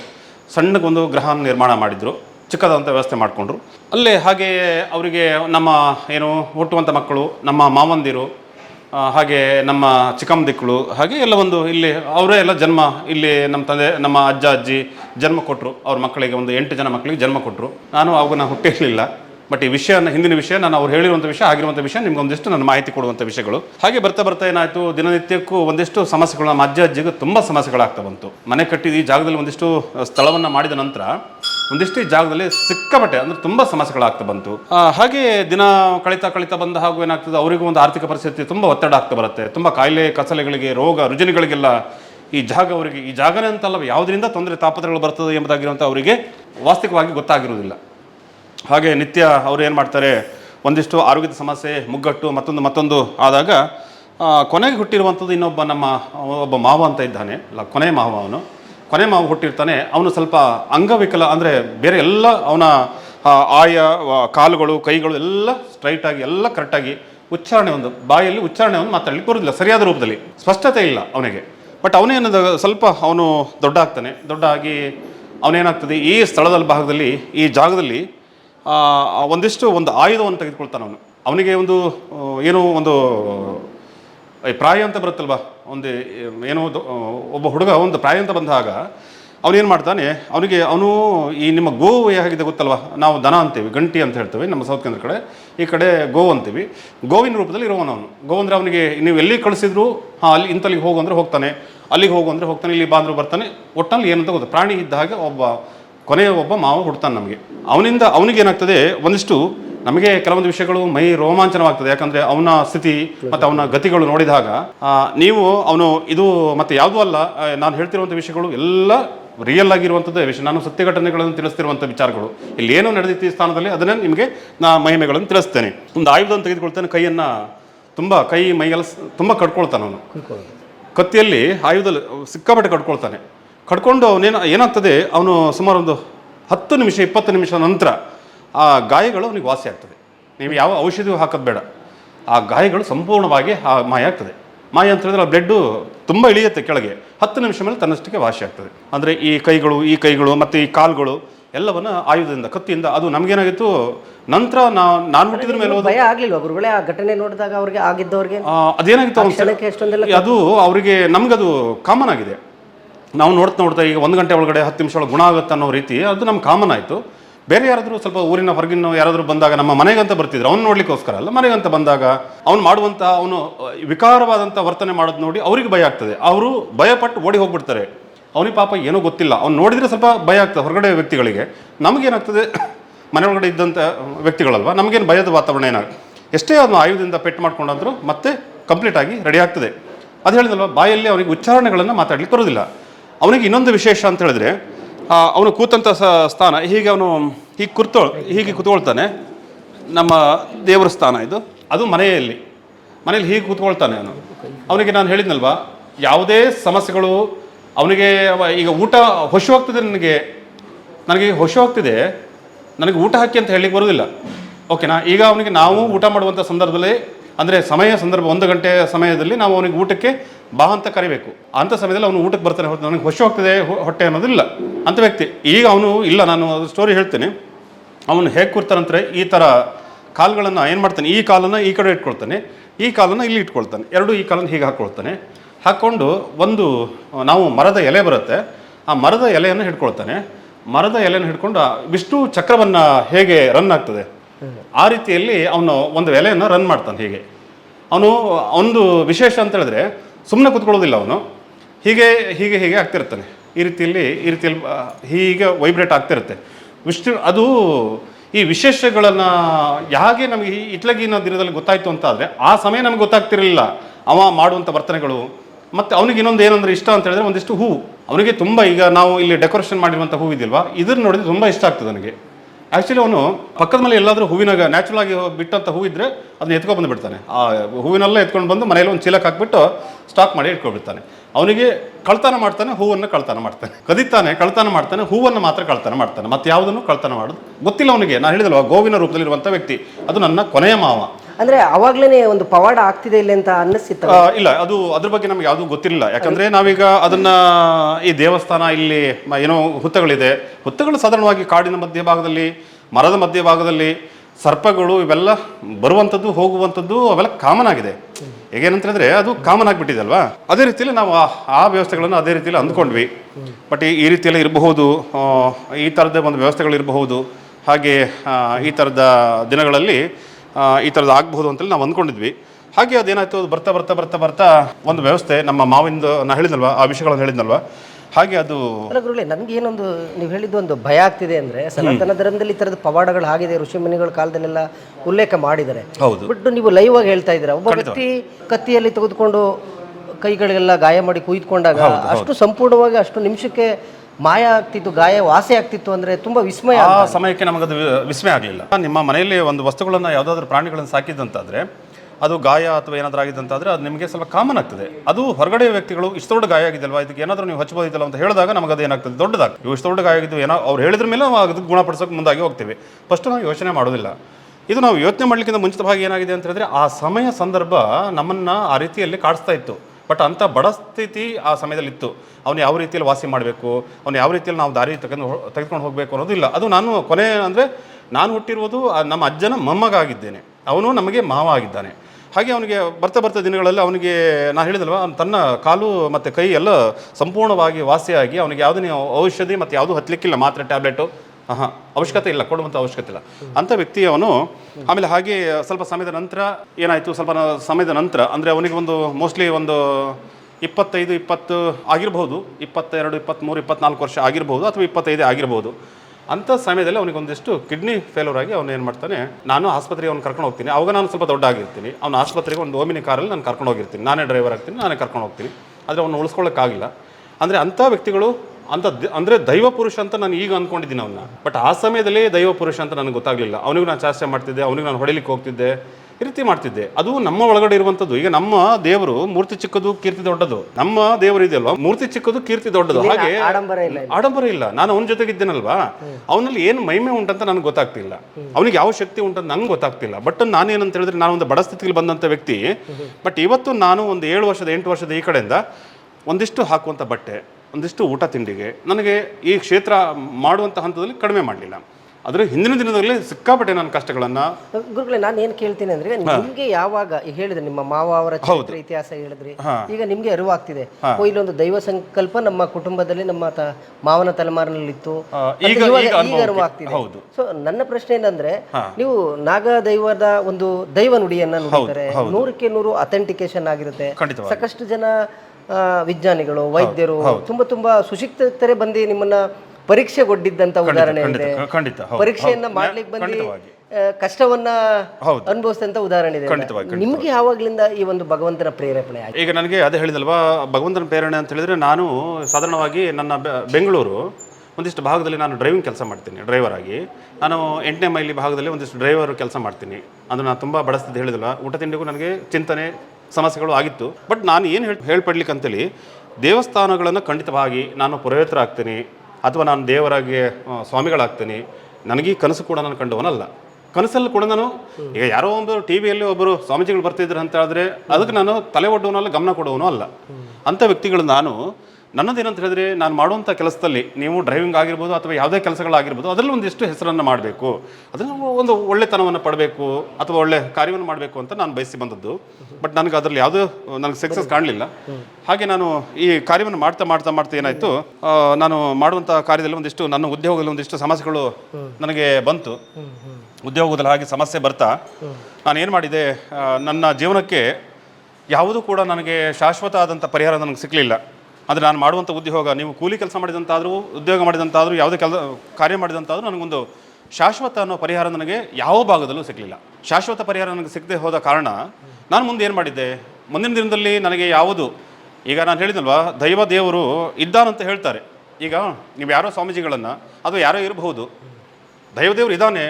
ಸಣ್ಣಗೊಂದು ಗ್ರಹ ನಿರ್ಮಾಣ ಮಾಡಿದರು. ಚಿಕ್ಕದಾದಂಥ ವ್ಯವಸ್ಥೆ ಮಾಡಿಕೊಂಡ್ರು. ಅಲ್ಲೇ ಹಾಗೆ ಅವರಿಗೆ ನಮ್ಮ ಏನು ಹುಟ್ಟುವಂಥ ಮಕ್ಕಳು, ನಮ್ಮ ಮಾವಂದಿರು ಹಾಗೆ ನಮ್ಮ ಚಿಕ್ಕಮ್ಮದಿಕ್ಕಳು ಹಾಗೆ ಎಲ್ಲ ಒಂದು ಇಲ್ಲಿ ಅವರೇ ಎಲ್ಲ ಜನ್ಮ ಇಲ್ಲಿ ನಮ್ಮ ತಂದೆ, ನಮ್ಮ ಅಜ್ಜ, ಅಜ್ಜಿ ಜನ್ಮ ಕೊಟ್ಟರು ಅವ್ರ ಮಕ್ಕಳಿಗೆ ಒಂದು ಎಂಟು ಜನ ಮಕ್ಕಳಿಗೆ ಜನ್ಮ ಕೊಟ್ಟರು ನಾನು ಅವಾಗ ಹುಟ್ಟಿರಲಿಲ್ಲ. ಬಟ್ ಈ ವಿಷಯ ಹಿಂದಿನ ವಿಷಯ ನಾನು ಅವ್ರು ಹೇಳಿರುವಂಥ ವಿಷಯ, ಆಗಿರುವಂಥ ವಿಷಯ ನಿಮ್ಗೆ ಒಂದಿಷ್ಟು ನನ್ನ ಮಾಹಿತಿ ಕೊಡುವಂಥ ವಿಷಯಗಳು. ಹಾಗೆ ಬರ್ತಾ ಬರ್ತಾ ಏನಾಯಿತು, ದಿನನಿತ್ಯಕ್ಕೂ ಒಂದಿಷ್ಟು ಸಮಸ್ಯೆಗಳು ನಮ್ಮ ಅಜ್ಜ ಅಜ್ಜಿಗೂ ತುಂಬ ಸಮಸ್ಯೆಗಳಾಗ್ತಾ ಬಂತು. ಮನೆ ಕಟ್ಟಿದ ಈ ಜಾಗದಲ್ಲಿ ಒಂದಿಷ್ಟು ಸ್ಥಳವನ್ನು ಮಾಡಿದ ನಂತರ ಒಂದಿಷ್ಟು ಜಾಗದಲ್ಲಿ ಸಿಕ್ಕಾಪಟ್ಟೆ, ಅಂದ್ರೆ ತುಂಬ ಸಮಸ್ಯೆಗಳಾಗ್ತಾ ಬಂತು. ಹಾಗೆ ದಿನ ಕಳೀತಾ ಕಳಿತಾ ಬಂದ ಹಾಗೂ ಏನಾಗ್ತದೆ, ಅವರಿಗೂ ಒಂದು ಆರ್ಥಿಕ ಪರಿಸ್ಥಿತಿ ತುಂಬ ಒತ್ತಡ ಆಗ್ತಾ ಬರುತ್ತೆ. ತುಂಬ ಕಾಯಿಲೆ, ಕಸಲೆಗಳಿಗೆ, ರೋಗ, ರುಜಿನಗಳಿಗೆಲ್ಲ ಈ ಜಾಗ ಅವರಿಗೆ, ಈ ಜಾಗನೇ ಅಂತಲ್ಲ, ಯಾವುದರಿಂದ ತೊಂದರೆ ತಾಪತ್ರಗಳು ಬರ್ತದೆ ಎಂಬುದಾಗಿರುವಂಥ ಅವರಿಗೆ ವಾಸ್ತವಿಕವಾಗಿ ಗೊತ್ತಾಗಿರುವುದಿಲ್ಲ. ಹಾಗೆ ನಿತ್ಯ ಅವರು ಏನು ಮಾಡ್ತಾರೆ, ಒಂದಿಷ್ಟು ಆರೋಗ್ಯದ ಸಮಸ್ಯೆ, ಮುಗ್ಗಟ್ಟು, ಮತ್ತೊಂದು ಮತ್ತೊಂದು ಆದಾಗ ಕೊನೆಗೆ ಹುಟ್ಟಿರುವಂಥದ್ದು ಇನ್ನೊಬ್ಬ ನಮ್ಮ, ಒಬ್ಬ ಮಾವ ಅಂತ ಇದ್ದಾನೆ. ಅಲ್ಲ, ಕೊನೆ ಮಾವ ಅವನು. ಕೊನೆ ಮಾವ ಹುಟ್ಟಿರ್ತಾನೆ. ಅವನು ಸ್ವಲ್ಪ ಅಂಗವಿಕಲ, ಅಂದರೆ ಬೇರೆ ಎಲ್ಲ ಅವನ ಆಯ ಕಾಲುಗಳು, ಕೈಗಳು ಎಲ್ಲ ಸ್ಟ್ರೈಟಾಗಿ ಎಲ್ಲ ಕರೆಕ್ಟಾಗಿ ಉಚ್ಚಾರಣೆ ಒಂದು, ಬಾಯಲ್ಲಿ ಉಚ್ಚಾರಣೆ ಒಂದು ಮಾತಾಡಲಿಕ್ಕೆ ಬರೋದಿಲ್ಲ, ಸರಿಯಾದ ರೂಪದಲ್ಲಿ. ಸ್ಪಷ್ಟತೆ ಇಲ್ಲ ಅವನಿಗೆ. ಬಟ್ ಅವನೇನದ ಸ್ವಲ್ಪ ಅವನು ದೊಡ್ಡ ಆಗ್ತಾನೆ ದೊಡ್ಡ ಆಗಿ ಅವನೇನಾಗ್ತದೆ, ಈ ಸ್ಥಳದಲ್ಲಿ, ಭಾಗದಲ್ಲಿ, ಈ ಜಾಗದಲ್ಲಿ ಒಂದಿಷ್ಟು ಒಂದು ಆಯುಧವನ್ನು ತೆಗೆದುಕೊಳ್ತಾನೆ ಅವನು. ಅವನಿಗೆ ಒಂದು ಏನು ಒಂದು ಪ್ರಾಯ ಅಂತ ಬರುತ್ತಲ್ವ? ಒಂದು, ಏನೋ ಒಬ್ಬ ಹುಡುಗ ಒಂದು ಪ್ರಾಯ ಅಂತ ಬಂದಾಗ ಅವನೇನು ಮಾಡ್ತಾನೆ? ಅವನಿಗೆ, ಅವನು ಈ ನಿಮ್ಮ ಗೋವು ಹೇಗಿದೆ ಗೊತ್ತಲ್ವ? ನಾವು ದನ ಅಂತೀವಿ, ಗಂಟಿ ಅಂತ ಹೇಳ್ತೇವೆ, ನಮ್ಮ ಸೌತ್ ಕೇಂದ್ರ ಕಡೆ. ಈ ಕಡೆ ಗೋವು ಅಂತೀವಿ. ಗೋವಿನ ರೂಪದಲ್ಲಿ ಇರುವವನು ಅವನು. ಗೋ ಅಂದರೆ ಅವನಿಗೆ, ನೀವು ಎಲ್ಲಿ ಕಳಿಸಿದ್ರು, ಹಾಂ, ಅಲ್ಲಿ ಇಂಥಲ್ಲಿಗೆ ಹೋಗು ಅಂದರೆ ಹೋಗ್ತಾನೆ. ಅಲ್ಲಿಗೆ ಹೋಗು ಅಂದರೆ ಹೋಗ್ತಾನೆ, ಇಲ್ಲಿ ಬಾಂದ್ರು ಬರ್ತಾನೆ. ಒಟ್ಟಲ್ಲಿ ಏನಂತ ಗೊತ್ತು? ಪ್ರಾಣಿ ಇದ್ದ ಹಾಗೆ ಒಬ್ಬ ಕೊನೆಯ ಒಬ್ಬ ಮಾವ ಹುಡ್ತಾನೆ ನಮಗೆ. ಅವನಿಂದ ಅವನಿಗೆ ಏನಾಗ್ತದೆ ಒಂದಿಷ್ಟು ನಮಗೆ ಕೆಲವೊಂದು ವಿಷಯಗಳು ಮೈ ರೋಮಾಂಚನವಾಗ್ತದೆ. ಯಾಕಂದ್ರೆ ಅವನ ಸ್ಥಿತಿ ಮತ್ತು ಅವನ ಗತಿಗಳು ನೋಡಿದಾಗ ನೀವು ಅವನು ಇದು ಮತ್ತೆ ಯಾವುದೂ ಅಲ್ಲ ನಾನು ಹೇಳ್ತಿರುವಂಥ ವಿಷಯಗಳು ಎಲ್ಲ ರಿಯಲ್ ಆಗಿರುವಂಥದ್ದು ವಿಷಯ. ನಾನು ಸತ್ಯ ಘಟನೆಗಳನ್ನು ತಿಳಿಸ್ತಿರುವಂಥ ವಿಚಾರಗಳು. ಇಲ್ಲಿ ಏನು ನಡೆದಿತ್ತು ಈ ಸ್ಥಾನದಲ್ಲಿ ಅದನ್ನೇ ನಿಮಗೆ ನಾ ಮಹಿಮೆಗಳನ್ನು ತಿಳಿಸ್ತೇನೆ. ಒಂದು ಆಯುಧವನ್ನು ತೆಗೆದುಕೊಳ್ತಾನೆ ಕೈಯನ್ನು ತುಂಬ ಕೈ ಮೈಗೆಲ್ಲ ತುಂಬ ಕಟ್ಕೊಳ್ತಾನೆ ಅವನು. ಕತ್ತಿಯಲ್ಲಿ ಆಯುಧ ಸಿಕ್ಕಾಪಟ್ಟೆ ಕಟ್ಕೊಳ್ತಾನೆ ಕಟ್ಕೊಂಡು ಅವನೇನು ಏನಾಗ್ತದೆ ಅವನು ಸುಮಾರು ಒಂದು ಹತ್ತು ನಿಮಿಷ ಇಪ್ಪತ್ತು ನಿಮಿಷ ನಂತರ ಆ ಗಾಯಗಳು ಅವನಿಗೆ ವಾಸಿ ಆಗ್ತದೆ. ನೀವು ಯಾವ ಔಷಧಿಯೂ ಹಾಕೋದು ಬೇಡ. ಆ ಗಾಯಗಳು ಸಂಪೂರ್ಣವಾಗಿ ಆ ಮಾಯ ಆಗ್ತದೆ. ಮಾಯ ಅಂತ ಹೇಳಿದ್ರೆ ಆ ಬ್ಲಡ್ಡು ತುಂಬ ಇಳಿಯುತ್ತೆ ಕೆಳಗೆ. ಹತ್ತು ನಿಮಿಷ ಮೇಲೆ ತನ್ನಷ್ಟಕ್ಕೆ ವಾಸಿ ಆಗ್ತದೆ. ಅಂದರೆ ಈ ಕೈಗಳು ಈ ಕೈಗಳು ಮತ್ತು ಈ ಕಾಲುಗಳು ಎಲ್ಲವನ್ನು ಆಯುಧದಿಂದ ಕತ್ತಿಯಿಂದ ಅದು ನಮಗೇನಾಗಿತ್ತು ನಂತರ ನಾ ನಾನು ಹುಟ್ಟಿದ್ರ ಮೇಲೆ ಭಯ ಆಗಲಿಲ್ಲ ಗುರುಗಳೇ ಆ ಘಟನೆ ನೋಡಿದಾಗ ಅವ್ರಿಗೆ ಆಗಿದ್ದವ್ರಿಗೆ? ಅದೇನಾಗಿತ್ತು ಅದು ಅವರಿಗೆ ನಮಗದು ಕಾಮನ್ ಆಗಿದೆ. ನಾವು ನೋಡ್ತಾ ನೋಡ್ತಾ ಈಗ ಒಂದು ಗಂಟೆ ಒಳಗಡೆ ಹತ್ತು ನಿಮಿಷ ಒಳಗೆ ಗುಣ ಆಗುತ್ತೆ ಅನ್ನೋ ರೀತಿ, ಅದು ನಮ್ಮ ಕಾಮನ್ ಆಯಿತು. ಬೇರೆ ಯಾರಾದರೂ ಸ್ವಲ್ಪ ಊರಿನ ಹೊರಗಿನ ಯಾರಾದರೂ ಬಂದಾಗ ನಮ್ಮ ಮನೆಗಂತ ಬರ್ತಿದ್ರು, ಅವ್ನು ನೋಡ್ಲಿಕ್ಕೋಸ್ಕರ ಅಲ್ಲ, ಮನೆಗಂತ ಬಂದಾಗ ಅವ್ನು ಮಾಡುವಂಥ ಅವನು ವಿಕಾರವಾದಂಥ ವರ್ತನೆ ಮಾಡೋದು ನೋಡಿ ಅವ್ರಿಗೆ ಭಯ ಆಗ್ತದೆ. ಅವರು ಭಯಪಟ್ಟು ಓಡಿ ಹೋಗ್ಬಿಡ್ತಾರೆ. ಅವನಿಗೆ ಪಾಪ ಏನೋ ಗೊತ್ತಿಲ್ಲ. ಅವ್ನು ನೋಡಿದರೆ ಸ್ವಲ್ಪ ಭಯ ಆಗ್ತದೆ ಹೊರಗಡೆ ವ್ಯಕ್ತಿಗಳಿಗೆ. ನಮಗೇನಾಗ್ತದೆ, ಮನೆ ಒಳಗಡೆ ಇದ್ದಂಥ ವ್ಯಕ್ತಿಗಳಲ್ವ, ನಮಗೇನು ಭಯದ ವಾತಾವರಣ ಏನಾಗುತ್ತೆ ಎಷ್ಟೇ ಅದನ್ನು ಆಯುಧದಿಂದ ಪೆಟ್ಟು ಮಾಡ್ಕೊಂಡಾದ್ರೂ ಮತ್ತೆ ಕಂಪ್ಲೀಟ್ ಆಗಿ ರೆಡಿ ಆಗ್ತದೆ. ಅದು ಹೇಳಿದಲ್ವ, ಬಾಯಲ್ಲಿ ಅವರಿಗೆ ಉಚ್ಚಾರಣೆಗಳನ್ನು ಮಾತಾಡ್ಲಿಕ್ಕೆ ಬರೋದಿಲ್ಲ. ಅವನಿಗೆ ಇನ್ನೊಂದು ವಿಶೇಷ ಅಂತ ಹೇಳಿದ್ರೆ ಅವನು ಕೂತಂಥ ಸ್ಥಾನ, ಹೀಗೆ ಅವನು, ಹೀಗೆ ಕುರ್ತೋ, ಹೀಗೆ ಕೂತ್ಕೊಳ್ತಾನೆ. ನಮ್ಮ ದೇವರ ಸ್ಥಾನ ಇದು. ಅದು ಮನೆಯಲ್ಲಿ. ಮನೇಲಿ ಹೀಗೆ ಕೂತ್ಕೊಳ್ತಾನೆ ಅವನು. ಅವನಿಗೆ ನಾನು ಹೇಳಿದ್ನಲ್ವಾ, ಯಾವುದೇ ಸಮಸ್ಯೆಗಳು, ಅವನಿಗೆ, ಅವ- ಈಗ ಊಟ ಹೊಶು ಹೋಗ್ತದೆ ನನಗೆ. ನನಗೆ ಹೊಶು ಹೋಗ್ತಿದೆ ನನಗೆ ಊಟ ಹಾಕಿ ಅಂತ ಹೇಳಲಿಕ್ಕೆ ಬರೋದಿಲ್ಲ. ಓಕೆನಾ ಈಗ ಅವನಿಗೆ ನಾವು ಊಟ ಮಾಡುವಂಥ ಸಂದರ್ಭದಲ್ಲಿ, ಅಂದರೆ ಸಮಯ ಸಂದರ್ಭ, ಒಂದು ಗಂಟೆ ಸಮಯದಲ್ಲಿ ನಾವು ಅವನಿಗೆ ಊಟಕ್ಕೆ ಬಾ ಅಂತ ಕರಿಬೇಕು. ಅಂಥ ಸಮಯದಲ್ಲಿ ಅವನು ಊಟಕ್ಕೆ ಬರ್ತಾನೆ ಹೊರತು ನನಗೆ ಹೊಶು ಹೋಗ್ತದೆ ಹೊಟ್ಟೆ ಅನ್ನೋದಿಲ್ಲ. ಅಂಥ ವ್ಯಕ್ತಿ. ಈಗ ಅವನು, ಇಲ್ಲ, ನಾನು ಅದು ಸ್ಟೋರಿ ಹೇಳ್ತೇನೆ. ಅವನು ಹೇಗೆ ಕೂರ್ತಾನಂತಾರೆ ಈ ಥರ ಕಾಲುಗಳನ್ನು ಏನು ಮಾಡ್ತಾನೆ? ಈ ಕಾಲನ್ನು ಈ ಕಡೆ ಇಟ್ಕೊಳ್ತಾನೆ. ಈ ಕಾಲನ್ನು ಇಲ್ಲಿ ಇಟ್ಕೊಳ್ತಾನೆ. ಎರಡು ಈ ಕಾಲನ್ನು ಹೀಗೆ ಹಾಕ್ಕೊಳ್ತಾನೆ ಹಾಕ್ಕೊಂಡು ಒಂದು, ನಾವು ಮರದ ಎಲೆ ಬರುತ್ತೆ. ಆ ಮರದ ಎಲೆಯನ್ನು ಹಿಡ್ಕೊಳ್ತಾನೆ. ಮರದ ಎಲೆಯನ್ನು ಹಿಡ್ಕೊಂಡು ವಿಷ್ಣು ಚಕ್ರವನ್ನು ಹೇಗೆ ರನ್ ಆಗ್ತದೆ? ಆ ರೀತಿಯಲ್ಲಿ ಅವನು ಒಂದು ಎಲೆಯನ್ನು ರನ್ ಮಾಡ್ತಾನೆ ಹೀಗೆ. ಅವನು ಒಂದು ವಿಶೇಷ ಅಂತ ಹೇಳಿದ್ರೆ ಸುಮ್ಮನೆ ಕೂತ್ಕೊಳ್ಳೋದಿಲ್ಲ ಅವನು. ಹೀಗೆ ಹೀಗೆ ಹೀಗೆ ಆಗ್ತಿರ್ತಾನೆ ಈ ರೀತಿಯಲ್ಲಿ ಈ ರೀತಿಯಲ್ಲಿ ಹೀಗೆ ವೈಬ್ರೇಟ್ ಆಗ್ತಿರುತ್ತೆ. ವಿಷ್ಣು, ಅದು ಈ ವಿಶೇಷಗಳನ್ನು ಹೇಗೆ ನಮಗೆ ಈ ಇಟ್ಲಗಿನ ದಿನದಲ್ಲಿ ಗೊತ್ತಾಯಿತು ಅಂತ ಆದರೆ ಆ ಸಮಯ ನಮ್ಗೆ ಗೊತ್ತಾಗ್ತಿರಲಿಲ್ಲ. ಅವ ಮಾಡುವಂಥ ವರ್ತನೆಗಳು, ಮತ್ತು ಅವನಿಗೆ ಇನ್ನೊಂದು ಏನಂದ್ರೆ ಇಷ್ಟ ಅಂತ ಹೇಳಿದ್ರೆ ಒಂದಿಷ್ಟು ಹೂವು. ಅವನಿಗೆ ತುಂಬ ಈಗ ನಾವು ಇಲ್ಲಿ ಡೆಕೋರೇಷನ್ ಮಾಡಿರುವಂಥ ಹೂವು ಇದಿಲ್ವಾ ಇದನ್ನು ನೋಡಿದ್ರೆ ತುಂಬ ಇಷ್ಟ ಆಗ್ತದೆ ನನಗೆ ಆ್ಯಕ್ಚುಲಿ ಅವನು ಪಕ್ಕದ ಮನೆ ಎಲ್ಲಾದರೂ ಹೂವಿನ ನ್ಯಾಚುರಲ್ ಆಗಿ ಬಿಟ್ಟಂಥ ಇದ್ದರೆ ಅದನ್ನ ಎತ್ಕೊಂಡು ಬಂದುಬಿಡ್ತಾನೆ. ಆ ಹೂವಿನೆಲ್ಲ ಎತ್ಕೊಂಡು ಬಂದು ಮನೆಯಲ್ಲಿ ಒಂದು ಚೀಲಕ್ಕೆ ಹಾಕ್ಬಿಟ್ಟು ಸ್ಟಾಕ್ ಮಾಡಿ ಇಟ್ಕೊಂಡ್ಬಿಡ್ತಾನೆ ಅವನಿಗೆ ಕಳ್ತನ ಮಾಡ್ತಾನೆ, ಹೂವನ್ನು ಕಳ್ತನ ಮಾಡ್ತಾನೆ. ಕದಿತಾನೆ, ಕಳ್ತನ ಮಾಡ್ತಾನೆ, ಹೂವನ್ನು ಮಾತ್ರ ಕಳ್ತನ ಮಾಡ್ತಾನೆ. ಮತ್ತೆ ಯಾವುದನ್ನು ಕಳ್ತನ ಮಾಡೋದು ಗೊತ್ತಿಲ್ಲ ಅವನಿಗೆ. ನಾನು ಹೇಳಿದಲ್ವ, ಗೋವಿನ ರೂಪದಲ್ಲಿರುವಂಥ ವ್ಯಕ್ತಿ. ಅದು ನನ್ನ ಕೊನೆಯ ಮಾವ. ಅಂದ್ರೆ ಅವಾಗ್ಲೇನೆ ಒಂದು ಪವಾಡ ಆಗ್ತಿದೆ ಇಲ್ಲ ಅಂತ ಅನ್ನಿಸ್ತಿತ್ತು ಇಲ್ಲ, ಅದು ಅದ್ರ ಬಗ್ಗೆ ನಮ್ಗೆ ಯಾವುದು ಗೊತ್ತಿರಲಿಲ್ಲ ಯಾಕಂದ್ರೆ ನಾವೀಗ ಅದನ್ನ ಈ ದೇವಸ್ಥಾನ ಇಲ್ಲಿ ಏನೋ ಹುತ್ತಗಳಿದೆ. ಹುತ್ತಗಳು ಸಾಧಾರಣವಾಗಿ ಕಾಡಿನ ಮಧ್ಯಭಾಗದಲ್ಲಿ, ಮರದ ಮಧ್ಯಭಾಗದಲ್ಲಿ, ಸರ್ಪಗಳು ಇವೆಲ್ಲ ಬರುವಂಥದ್ದು ಹೋಗುವಂಥದ್ದು ಅವೆಲ್ಲ ಕಾಮನ್ ಆಗಿದೆ. ಹೇಗೇನಂತ ಹೇಳಿದ್ರೆ ಅದು ಕಾಮನ್ ಆಗಿಬಿಟ್ಟಿದೆ ಅಲ್ವಾ? ಅದೇ ರೀತಿಯಲ್ಲಿ ನಾವು ಆ- ವ್ಯವಸ್ಥೆಗಳನ್ನು ಅದೇ ರೀತಿಯಲ್ಲಿ ಅಂದ್ಕೊಂಡ್ವಿ. ಬಟ್ ಈ- ರೀತಿಯಲ್ಲಿ ಇರಬಹುದು ಈ ಥರದ ಒಂದು ವ್ಯವಸ್ಥೆಗಳು ಇರಬಹುದು. ಹಾಗೆ ಈ ಥರದ ದಿನಗಳಲ್ಲಿ ಈ ಥರದ್ದು ಆಗಬಹುದು ಅಂತೇಳಿ ನಾವು ಅಂದ್ಕೊಂಡಿದ್ವಿ. ಹಾಗೆ ಅದೇನಾಯಿತು ಅದು ಬರ್ತಾ ಬರ್ತಾ ಬರ್ತಾ ಬರ್ತಾ ಒಂದು ವ್ಯವಸ್ಥೆ ನಮ್ಮ ಮಾವಿಂದ ನಾನು ಹೇಳಿದ್ನಲ್ವಾ ಆ ವಿಷಯಗಳನ್ನು ಹೇಳಿದ್ನಲ್ವ? ಹಾಗೆ ಅದು ಅಲ್ಲ ಗುರುಗಳೇ ನನ್ಗೆ ಏನೊಂದು ನೀವು ಹೇಳಿದ್ದು ಒಂದು ಭಯ ಆಗ್ತಿದೆ ಅಂದ್ರೆ ಸನಾತನ ಧರ್ಮದಲ್ಲಿ ಈ ತರದ ಪವಾಡಗಳು ಆಗಿದೆ ಋಷಿಮುನಿಗಳ ಕಾಲದಲ್ಲೆಲ್ಲ ಉಲ್ಲೇಖ ಮಾಡಿದ್ದಾರೆ. ಹೌದು. ಬಟ್ ನೀವು ಲೈವ್ ಆಗಿ ಹೇಳ್ತಾ ಇದ್ದೀರಾ? ಒಬ್ಬ ವ್ಯಕ್ತಿ ಕತ್ತಿಯಲ್ಲಿ ತೆಗೆದುಕೊಂಡು ಕೈಗಳಿಗೆಲ್ಲ ಗಾಯ ಮಾಡಿ ಕುಯ್ದುಕೊಂಡಾಗ ಅಷ್ಟು ಸಂಪೂರ್ಣವಾಗಿ ಅಷ್ಟು ನಿಮಿಷಕ್ಕೆ ಮಾಯ ಆಗ್ತಿತ್ತು ಗಾಯ ವಾಸಿ ಆಗ್ತಿತ್ತು ಅಂದ್ರೆ ತುಂಬಾ ವಿಸ್ಮಯ ಆ ಸಮಯಕ್ಕೆ ನಮಗದು ವಿ- ವಿಸ್ಮಯ ಆಗಲಿಲ್ಲ. ನಿಮ್ಮ ಮನೆಯಲ್ಲಿ ಒಂದು ವಸ್ತುಗಳನ್ನು ಯಾವುದಾದ್ರೂ ಪ್ರಾಣಿಗಳನ್ನು ಸಾಕಿದ್ದಂತಾದ್ರೆ ಅದು ಗಾಯ ಅಥವಾ ಏನಾದರೂ ಆಗಿದ್ದಂತಾದ್ರೆ ಅದು ನಿಮಗೆ ಸ್ವಲ್ಪ ಕಾಮನ್ ಆಗ್ತದೆ. ಅದು ಹೊರಗಡೆ ವ್ಯಕ್ತಿಗಳು ಇಷ್ಟು ದೊಡ್ಡ ಗಾಯ ಆಗಿದೆಲ್ವಾ ಇದಕ್ಕೆ ಏನಾದರೂ ನೀವು ಹಚ್ಚಬಹುದಿಲ್ಲ ಅಂತ ಹೇಳಿದಾಗ ನಮಗೆ ಅದು ಏನಾಗ್ತದೆ? ದೊಡ್ಡದಾಗ್ತದೆ. ಇವು ಇಷ್ಟು ದೊಡ್ಡ ಗಾಯ ಆಗಿದ್ದು ಏನೋ ಅವ್ರು ಹೇಳಿದ್ರ ಮೇಲೆ ನಾವು ಅದಕ್ಕೆ ಗುಣಪಡಿಸೋಕೆ ಮುಂದಾಗಿ ಹೋಗ್ತೀವಿ. ಫಸ್ಟ್ ನಾವು ಯೋಚನೆ ಮಾಡೋದಿಲ್ಲ. ಇದು ನಾವು ಯೋಚನೆ ಮಾಡಲಿಕ್ಕಿಂತ ಮುಂಚಿತವಾಗಿ ಏನಾಗಿದೆ ಅಂತ ಹೇಳಿದ್ರೆ ಆ ಸಮಯ ಸಂದರ್ಭ ನಮ್ಮನ್ನು ಆ ರೀತಿಯಲ್ಲಿ ಕಾಡಿಸ್ತಾ ಇತ್ತು. ಬಟ್ ಅಂಥ ಬಡ ಸ್ಥಿತಿ ಆ ಸಮಯದಲ್ಲಿ ಇತ್ತು ಅವನು ಯಾವ ರೀತಿಯಲ್ಲಿ ವಾಸಿ ಮಾಡಬೇಕು, ಅವನು ಯಾವ ರೀತಿಯಲ್ಲಿ ನಾವು ದಾರಿ ತೆಗೆದು ತೆಗೆದುಕೊಂಡು ಹೋಗಬೇಕು ಅನ್ನೋದು ಇಲ್ಲ. ಅದು ನಾನು ಕೊನೆ ಅಂದರೆ ನಾನು ಹುಟ್ಟಿರುವುದು ನಮ್ಮ ಅಜ್ಜನ ಮೊಮ್ಮಗಾಗಿದ್ದೇನೆ. ಅವನು ನಮಗೆ ಮಾವ ಆಗಿದ್ದಾನೆ. ಹಾಗೆ ಅವನಿಗೆ ಬರ್ತಾ ಬರ್ತಾ ದಿನಗಳಲ್ಲಿ ಅವನಿಗೆ ನಾನು ಹೇಳಿದಲ್ವ, ಅವ್ನು ತನ್ನ ಕಾಲು ಮತ್ತು ಕೈ ಎಲ್ಲ ಸಂಪೂರ್ಣವಾಗಿ ವಾಸಿಯಾಗಿ ಅವನಿಗೆ ಯಾವುದೇ ಔಷಧಿ ಮತ್ತು ಯಾವುದೂ ಹತ್ತಲಿಕ್ಕಿಲ್ಲ, ಮಾತ್ರೆ ಟ್ಯಾಬ್ಲೆಟು. ಹಾಂ ಅವಶ್ಯಕತೆ ಇಲ್ಲ ಕೊಡುವಂಥ ಅವಶ್ಯಕತೆ ಇಲ್ಲ. ಅಂಥ ವ್ಯಕ್ತಿ ಅವನು ಆಮೇಲೆ ಹಾಗೆ ಸ್ವಲ್ಪ ಸಮಯದ ನಂತರ ಏನಾಯಿತು, ಸ್ವಲ್ಪ ಸಮಯದ ನಂತರ, ಅಂದರೆ ಅವನಿಗೆ ಒಂದು ಮೋಸ್ಟ್ಲಿ ಒಂದು ಇಪ್ಪತ್ತೈದು, ಇಪ್ಪತ್ತು ಆಗಿರ್ಬೋದು ಇಪ್ಪತ್ತೆರಡು ಇಪ್ಪತ್ತ್ಮೂರು ಇಪ್ಪತ್ನಾಲ್ಕು ವರ್ಷ ಆಗಿರ್ಬೋದು ಅಥವಾ ಇಪ್ಪತ್ತೈದೇ ಆಗಿರ್ಬೋದು ಅಂಥ ಸಮಯದಲ್ಲಿ ಅವನಿಗೆ ಒಂದಿಷ್ಟು ಕಿಡ್ನಿ ಫೇಲ್ಯೂರ್ ಆಗಿ ಅವನು ಏನು ಮಾಡ್ತಾನೆ, ನಾನು ಆಸ್ಪತ್ರೆಗೆ ಅವ್ನು ಕರ್ಕೊಂಡು ಹೋಗ್ತೀನಿ. ಅವಾಗ ನಾನು ಸ್ವಲ್ಪ ದೊಡ್ಡ ಆಗಿರ್ತೀನಿ. ಅವ್ನು ಆಸ್ಪತ್ರೆಗೆ ಒಂದು ಓಮಿನಿ ಕಾರಲ್ಲಿ ನಾನು ಕರ್ಕೊಂಡು ಹೋಗಿರ್ತೀನಿ. ನಾನೇ ಡ್ರೈವರ್ ಆಗ್ತೀನಿ, ನಾನೇ ಕರ್ಕೊಂಡು ಹೋಗ್ತೀನಿ. ಆದರೆ ಅವನು ಉಳಿಸ್ಕೊಳ್ಳೋಕ್ಕಾಗಿಲ್ಲ ಅಂದರೆ ಅಂಥ ವ್ಯಕ್ತಿಗಳು ಅಂತ ಅಂದರೆ ದೈವ ಪುರುಷ ಅಂತ ನಾನು ಈಗ ಅಂದ್ಕೊಂಡಿದ್ದೀನಿ ಅವನ್ನ ಬಟ್ ಆ ಸಮಯದಲ್ಲಿ ದೈವ ಪುರುಷ ಅಂತ ನನಗೆ ಗೊತ್ತಾಗಲಿಲ್ಲ. ಅವನಿಗೆ ನಾನು ಚಾಸ್ಯ ಮಾಡ್ತಿದ್ದೆ ಅವನಿಗೆ ನಾನು ಹೊಡಿಲಿಕ್ಕೆ ಹೋಗ್ತಿದ್ದೆ ಈ ರೀತಿ ಮಾಡ್ತಿದ್ದೆ. ಅದು ನಮ್ಮ ಒಳಗಡೆ ಇರುವಂಥದ್ದು. ಈಗ ನಮ್ಮ ದೇವರು ಮೂರ್ತಿ ಚಿಕ್ಕದು ಕೀರ್ತಿ ದೊಡ್ಡದು. ನಮ್ಮ ದೇವರು ಇದೆಯಲ್ವಾ? ಮೂರ್ತಿ ಚಿಕ್ಕದು ಕೀರ್ತಿ ದೊಡ್ಡದು. ಹಾಗೆ ಆಡಂಬರ ಇಲ್ಲ ಆಡಂಬರ ಇಲ್ಲ. ನಾನು ಅವನ ಜೊತೆಗಿದ್ದೇನಲ್ವಾ? ಅವನಲ್ಲಿ ಏನು ಮಹಿಮೆ ಉಂಟಂತ ನನಗೆ ಗೊತ್ತಾಗ್ತಿಲ್ಲ. ಅವನಿಗೆ ಯಾವ ಶಕ್ತಿ ಉಂಟಂತ ನಂಗೆ ಗೊತ್ತಾಗ್ತಿಲ್ಲ. ಬಟ್ ನಾನೇನಂತ ಹೇಳಿದ್ರೆ ನಾನು ಒಂದು ಬಡ ಸ್ಥಿತಿಗೆ ಬಂದಂಥ ವ್ಯಕ್ತಿ. ಬಟ್ ಇವತ್ತು ನಾನು ಒಂದು ಏಳು ವರ್ಷದ ಎಂಟು ವರ್ಷದ ಈ ಕಡೆಯಿಂದ ಒಂದಿಷ್ಟು ಹಾಕುವಂಥ ಬಟ್ಟೆ. ಒಂದಿಷ್ಟು ಊಟ ತಿಂಡಿಗೆ ನನಗೆ ಈ ಕ್ಷೇತ್ರ ಮಾಡುವಂಥ ಹಂತದಲ್ಲಿ ಕಡಿಮೆ ಮಾಡಲಿಲ್ಲ. ಆದರೆ ಹಿಂದಿನ ದಿನದಲ್ಲಿ ಸಿಕ್ಕಾಪಟ್ಟೆ ನನ್ನ ಕಷ್ಟಗಳನ್ನು ಗುರುಗಳೇ ನಾನು ಏನು ಕೇಳ್ತೀನಿ ಅಂದ್ರೆ ನಿಮಗೆ ಯಾವಾಗ ಈಗ ಹೇಳಿದ್ರೆ ನಿಮ್ಮ ಮಾವ ಅವರ ಚರಿತ್ರೆ ಇತಿಹಾಸ ಹೇಳಿದ್ರಿ ಈಗ ನಿಮಗೆ ಅರಿವಾಗ್ತಿದೆ. ಓ ಇಲ್ಲೊಂದು ದೈವ ಸಂಕಲ್ಪ ನಮ್ಮ ಕುಟುಂಬದಲ್ಲಿ ನಮ್ಮ ತ- ಮಾವನ ತಲೆಮಾರಿನಲ್ಲಿತ್ತು. ಈಗ- ಅರಿವಾಗ್ತಿದೆ. ಹೌದು. ಸೊ ನನ್ನ ಪ್ರಶ್ನೆ ಏನಂದ್ರೆ ನೀವು ನಾಗ ದೈವದ ಒಂದು ದೈವ ನುಡಿಯನ್ನ ನೋಡಿದರೆ ನೂರಕ್ಕೆ ನೂರು ಅಥೆಂಟಿಕೇಶನ್ ಆಗಿರುತ್ತೆ. ಸಾಕಷ್ಟು ಜನ ವಿಜ್ಞಾನಿಗಳು ವೈದ್ಯರು ತುಂಬಾ ತುಂಬಾ ಸುಶಿಕ್ತರೇ ಬಂದು ನಿಮ್ಮನ್ನ ಪರೀಕ್ಷೆಗೊಂಡಿದ್ದಂತ ಉದಾಹರಣೆ ಇದೆ ಪರೀಕ್ಷೆಯನ್ನ ಮಾಡ್ಲಿಕ್ಕೆ ಬಂದು ಕಷ್ಟವನ್ನ. ಅನುಭವಿಸಿದಂತ ಉದಾಹರಣೆ ಇದೆ. ಖಂಡಿತವಾಗಿ, ನಿಮ್ಗೆ ಯಾವಾಗ್ಲಿಂದ ಈ ಒಂದು ಭಗವಂತನ ಪ್ರೇರೇಪಣೆ ಈಗ ನನಗೆ ಅದೇ ಹೇಳಿದಲ್ವಾ ಭಗವಂತನ ಪ್ರೇರಣೆ ಅಂತ ಹೇಳಿದ್ರೆ ನಾನು ಸಾಧಾರಣವಾಗಿ ನನ್ನ ಬೆಂಗಳೂರು ಒಂದಿಷ್ಟು ಭಾಗದಲ್ಲಿ ನಾನು ಡ್ರೈವಿಂಗ್ ಕೆಲಸ ಮಾಡ್ತೀನಿ ಡ್ರೈವರ್ ಆಗಿ. ನಾನು ಎಂಟನೇ ಮೈಲಿ ಭಾಗದಲ್ಲಿ ಒಂದಿಷ್ಟು ಡ್ರೈವರ್ ಕೆಲಸ ಮಾಡ್ತೀನಿ. ಅದು ನಾನು ತುಂಬ ಬಡಸ್ತಿದ್ದು ಹೇಳಿದಲ್ಲ ಊಟ ತಿಂಡಿಗೂ ನನಗೆ ಚಿಂತನೆ ಸಮಸ್ಯೆಗಳು ಆಗಿತ್ತು. ಬಟ್ ನಾನು ಏನು ಹೇಳಿ ಹೇಳ್ಪಡ್ಲಿಕ್ಕೆ ಅಂತೇಳಿ ದೇವಸ್ಥಾನಗಳನ್ನು ಖಂಡಿತವಾಗಿ ನಾನು ಪುರೋಹಿತರಾಗ್ತೀನಿ ಅಥವಾ ನಾನು ದೇವರಾಗಿ ಸ್ವಾಮಿಗಳಾಗ್ತೀನಿ ನನಗೆ ಈ ಕನಸು ಕೂಡ ನಾನು ಕಂಡವನಲ್ಲ. ಕನಸಲ್ಲಿ ಕೂಡ ನಾನು ಈಗ ಯಾರೋ ಒಬ್ಬರು ಟಿ ವಿಯಲ್ಲಿ ಒಬ್ಬರು ಸ್ವಾಮೀಜಿಗಳು ಬರ್ತಿದ್ರು ಅಂತ ಹೇಳಿದ್ರೆ ಅದಕ್ಕೆ ನಾನು ತಲೆ ಒಡ್ಡುವನಲ್ಲ ಗಮನ ಕೊಡುವನು ಅಲ್ಲ. ಅಂಥ ವ್ಯಕ್ತಿಗಳು ನಾನು ನನ್ನದೇನಂತ ಹೇಳಿದ್ರೆ ನಾನು ಮಾಡುವಂಥ ಕೆಲಸದಲ್ಲಿ ನೀವು ಡ್ರೈವಿಂಗ್ ಆಗಿರ್ಬೋದು ಅಥವಾ ಯಾವುದೇ ಕೆಲಸಗಳಾಗಿರ್ಬೋದು ಅದರಲ್ಲಿ ಒಂದಿಷ್ಟು ಹೆಸರನ್ನು ಮಾಡಬೇಕು. ಅದನ್ನು ಒಂದು ಒಳ್ಳೆತನವನ್ನು ಪಡಬೇಕು ಅಥವಾ ಒಳ್ಳೆ ಕಾರ್ಯವನ್ನು ಮಾಡಬೇಕು ಅಂತ ನಾನು ಬಯಸಿ ಬಂದದ್ದು. ಬಟ್ ನನಗೆ ಅದರಲ್ಲಿ ಯಾವುದೂ, ನನಗೆ ಸಕ್ಸಸ್ ಕಾಣಲಿಲ್ಲ. ಹಾಗೆ ನಾನು ಈ ಕಾರ್ಯವನ್ನು ಮಾಡ್ತಾ ಮಾಡ್ತಾ ಮಾಡ್ತಾ ಏನಾಯಿತು ನಾನು ಮಾಡುವಂಥ ಕಾರ್ಯದಲ್ಲಿ ಒಂದಿಷ್ಟು ನನ್ನ ಉದ್ಯೋಗದಲ್ಲಿ ಒಂದಿಷ್ಟು ಸಮಸ್ಯೆಗಳು ನನಗೆ ಬಂತು. ಉದ್ಯೋಗದಲ್ಲಿ ಹಾಗೆ ಸಮಸ್ಯೆ ಬರ್ತಾ, ನಾನು ಏನು ಮಾಡಿದೆ ನನ್ನ ಜೀವನಕ್ಕೆ ಯಾವುದೂ ಕೂಡ ನನಗೆ ಶಾಶ್ವತ ಆದಂಥ ಪರಿಹಾರ ನನಗೆ ಸಿಕ್ಕಲಿಲ್ಲ ಅಂದರೆ ನಾನು ಮಾಡುವಂಥ ಉದ್ಯೋಗ, ನೀವು ಕೂಲಿ ಕೆಲಸ ಮಾಡಿದಂತಾದರೂ, ಉದ್ಯೋಗ ಮಾಡಿದಂತಾದರೂ, ಯಾವುದೇ ಕೆಲಸ, ಕಾರ್ಯ ಮಾಡಿದಂತಾದರೂ ನನಗೊಂದು ಶಾಶ್ವತ ಅನ್ನೋ ಪರಿಹಾರ ನನಗೆ ಯಾವ ಭಾಗದಲ್ಲೂ ಸಿಗಲಿಲ್ಲ. ಶಾಶ್ವತ ಪರಿಹಾರ ನನಗೆ ಸಿಗದೆ ಹೋದ ಕಾರಣ ನಾನು ಮುಂದೆ ಏನು ಮಾಡಿದ್ದೆ? ಮುಂದಿನ ದಿನದಲ್ಲಿ ನನಗೆ ಯಾವುದು? ಈಗ ನಾನು ಹೇಳಿದಲ್ವಾ ದೈವ ದೇವರು ಇದ್ದಾನಂತ ಹೇಳ್ತಾರೆ. ಈಗ ನೀವು ಯಾರೋ ಸ್ವಾಮೀಜಿಗಳನ್ನು ಅದು ಯಾರೋ ಇರಬಹುದು, ದೈವ ದೇವರು ಇದ್ದಾನೆ,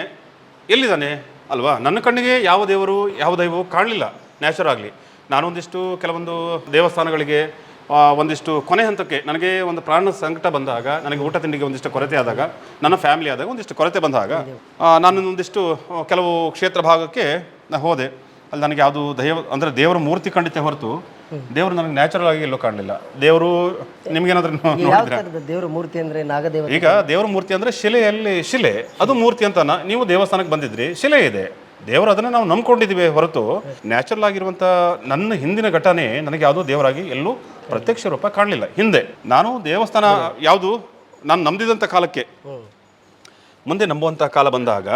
ಎಲ್ಲಿದ್ದಾನೆ? ಅಲ್ವಾ? ನನ್ನ ಕಣ್ಣಿಗೆ ಯಾವ ದೇವರು, ಯಾವ ದೈವವು ಕಾಣಲಿಲ್ಲ. ನ್ಯಾಚುರಾಗಲಿ ನಾನೊಂದಿಷ್ಟು ಕೆಲವೊಂದು ದೇವಸ್ಥಾನಗಳಿಗೆ ಒಂದಿಷ್ಟು ಕೊನೆ ಹಂತಕ್ಕೆ ನನಗೆ ಒಂದು ಪ್ರಾಣ ಸಂಕಟ ಬಂದಾಗ ನನಗೆ ಊಟ ತಿಂಡಿಗೆ ಒಂದಿಷ್ಟು ಕೊರತೆ ಆದಾಗ ನನ್ನ ಫ್ಯಾಮಿಲಿ ಆದಾಗ ಒಂದಿಷ್ಟು ಕೊರತೆ ಬಂದಾಗ ನಾನು ಒಂದಿಷ್ಟು ಕೆಲವು ಕ್ಷೇತ್ರ ಭಾಗಕ್ಕೆ ನಾನು ಹೋದೆ. ಅಲ್ಲಿ ನನಗೆ ಯಾವುದು ದೈವ ಅಂದರೆ ದೇವರ ಮೂರ್ತಿ ಖಂಡಿತ ಹೊರತು ದೇವರು ನನಗೆ ನ್ಯಾಚುರಲ್ ಆಗಿ ಎಲ್ಲೋ ಕಾಣಲಿಲ್ಲ. ದೇವರು ನಿಮ್ಗೇನಾದ್ರೂ ದೇವರ ಮೂರ್ತಿ ಅಂದ್ರೆ ನಾಗದೇವ ಈಗ ದೇವರ ಮೂರ್ತಿ ಅಂದ್ರೆ ಶಿಲೆಯಲ್ಲಿ ಶಿಲೆ. ಅದು ಮೂರ್ತಿ ಅಂತ ನೀವು ದೇವಸ್ಥಾನಕ್ಕೆ ಬಂದಿದ್ರಿ ಶಿಲೆ ಇದೆ. ದೇವರು ಅದನ್ನು ನಾವು ನಂಬ್ಕೊಂಡಿದ್ದೀವಿ ಹೊರತು ನ್ಯಾಚುರಲ್ ಆಗಿರುವಂಥ ನನ್ನ ಹಿಂದಿನ ಘಟನೆ ನನಗೆ ಯಾವುದೋ ದೇವರಾಗಿ ಎಲ್ಲೂ ಪ್ರತ್ಯಕ್ಷ ರೂಪ ಕಾಣಲಿಲ್ಲ. ಹಿಂದೆ ನಾನು ದೇವಸ್ಥಾನ ಯಾವುದು ನಾನು ನಂಬಿದಂಥ ಕಾಲಕ್ಕೆ ಮುಂದೆ ನಂಬುವಂಥ ಕಾಲ ಬಂದಾಗ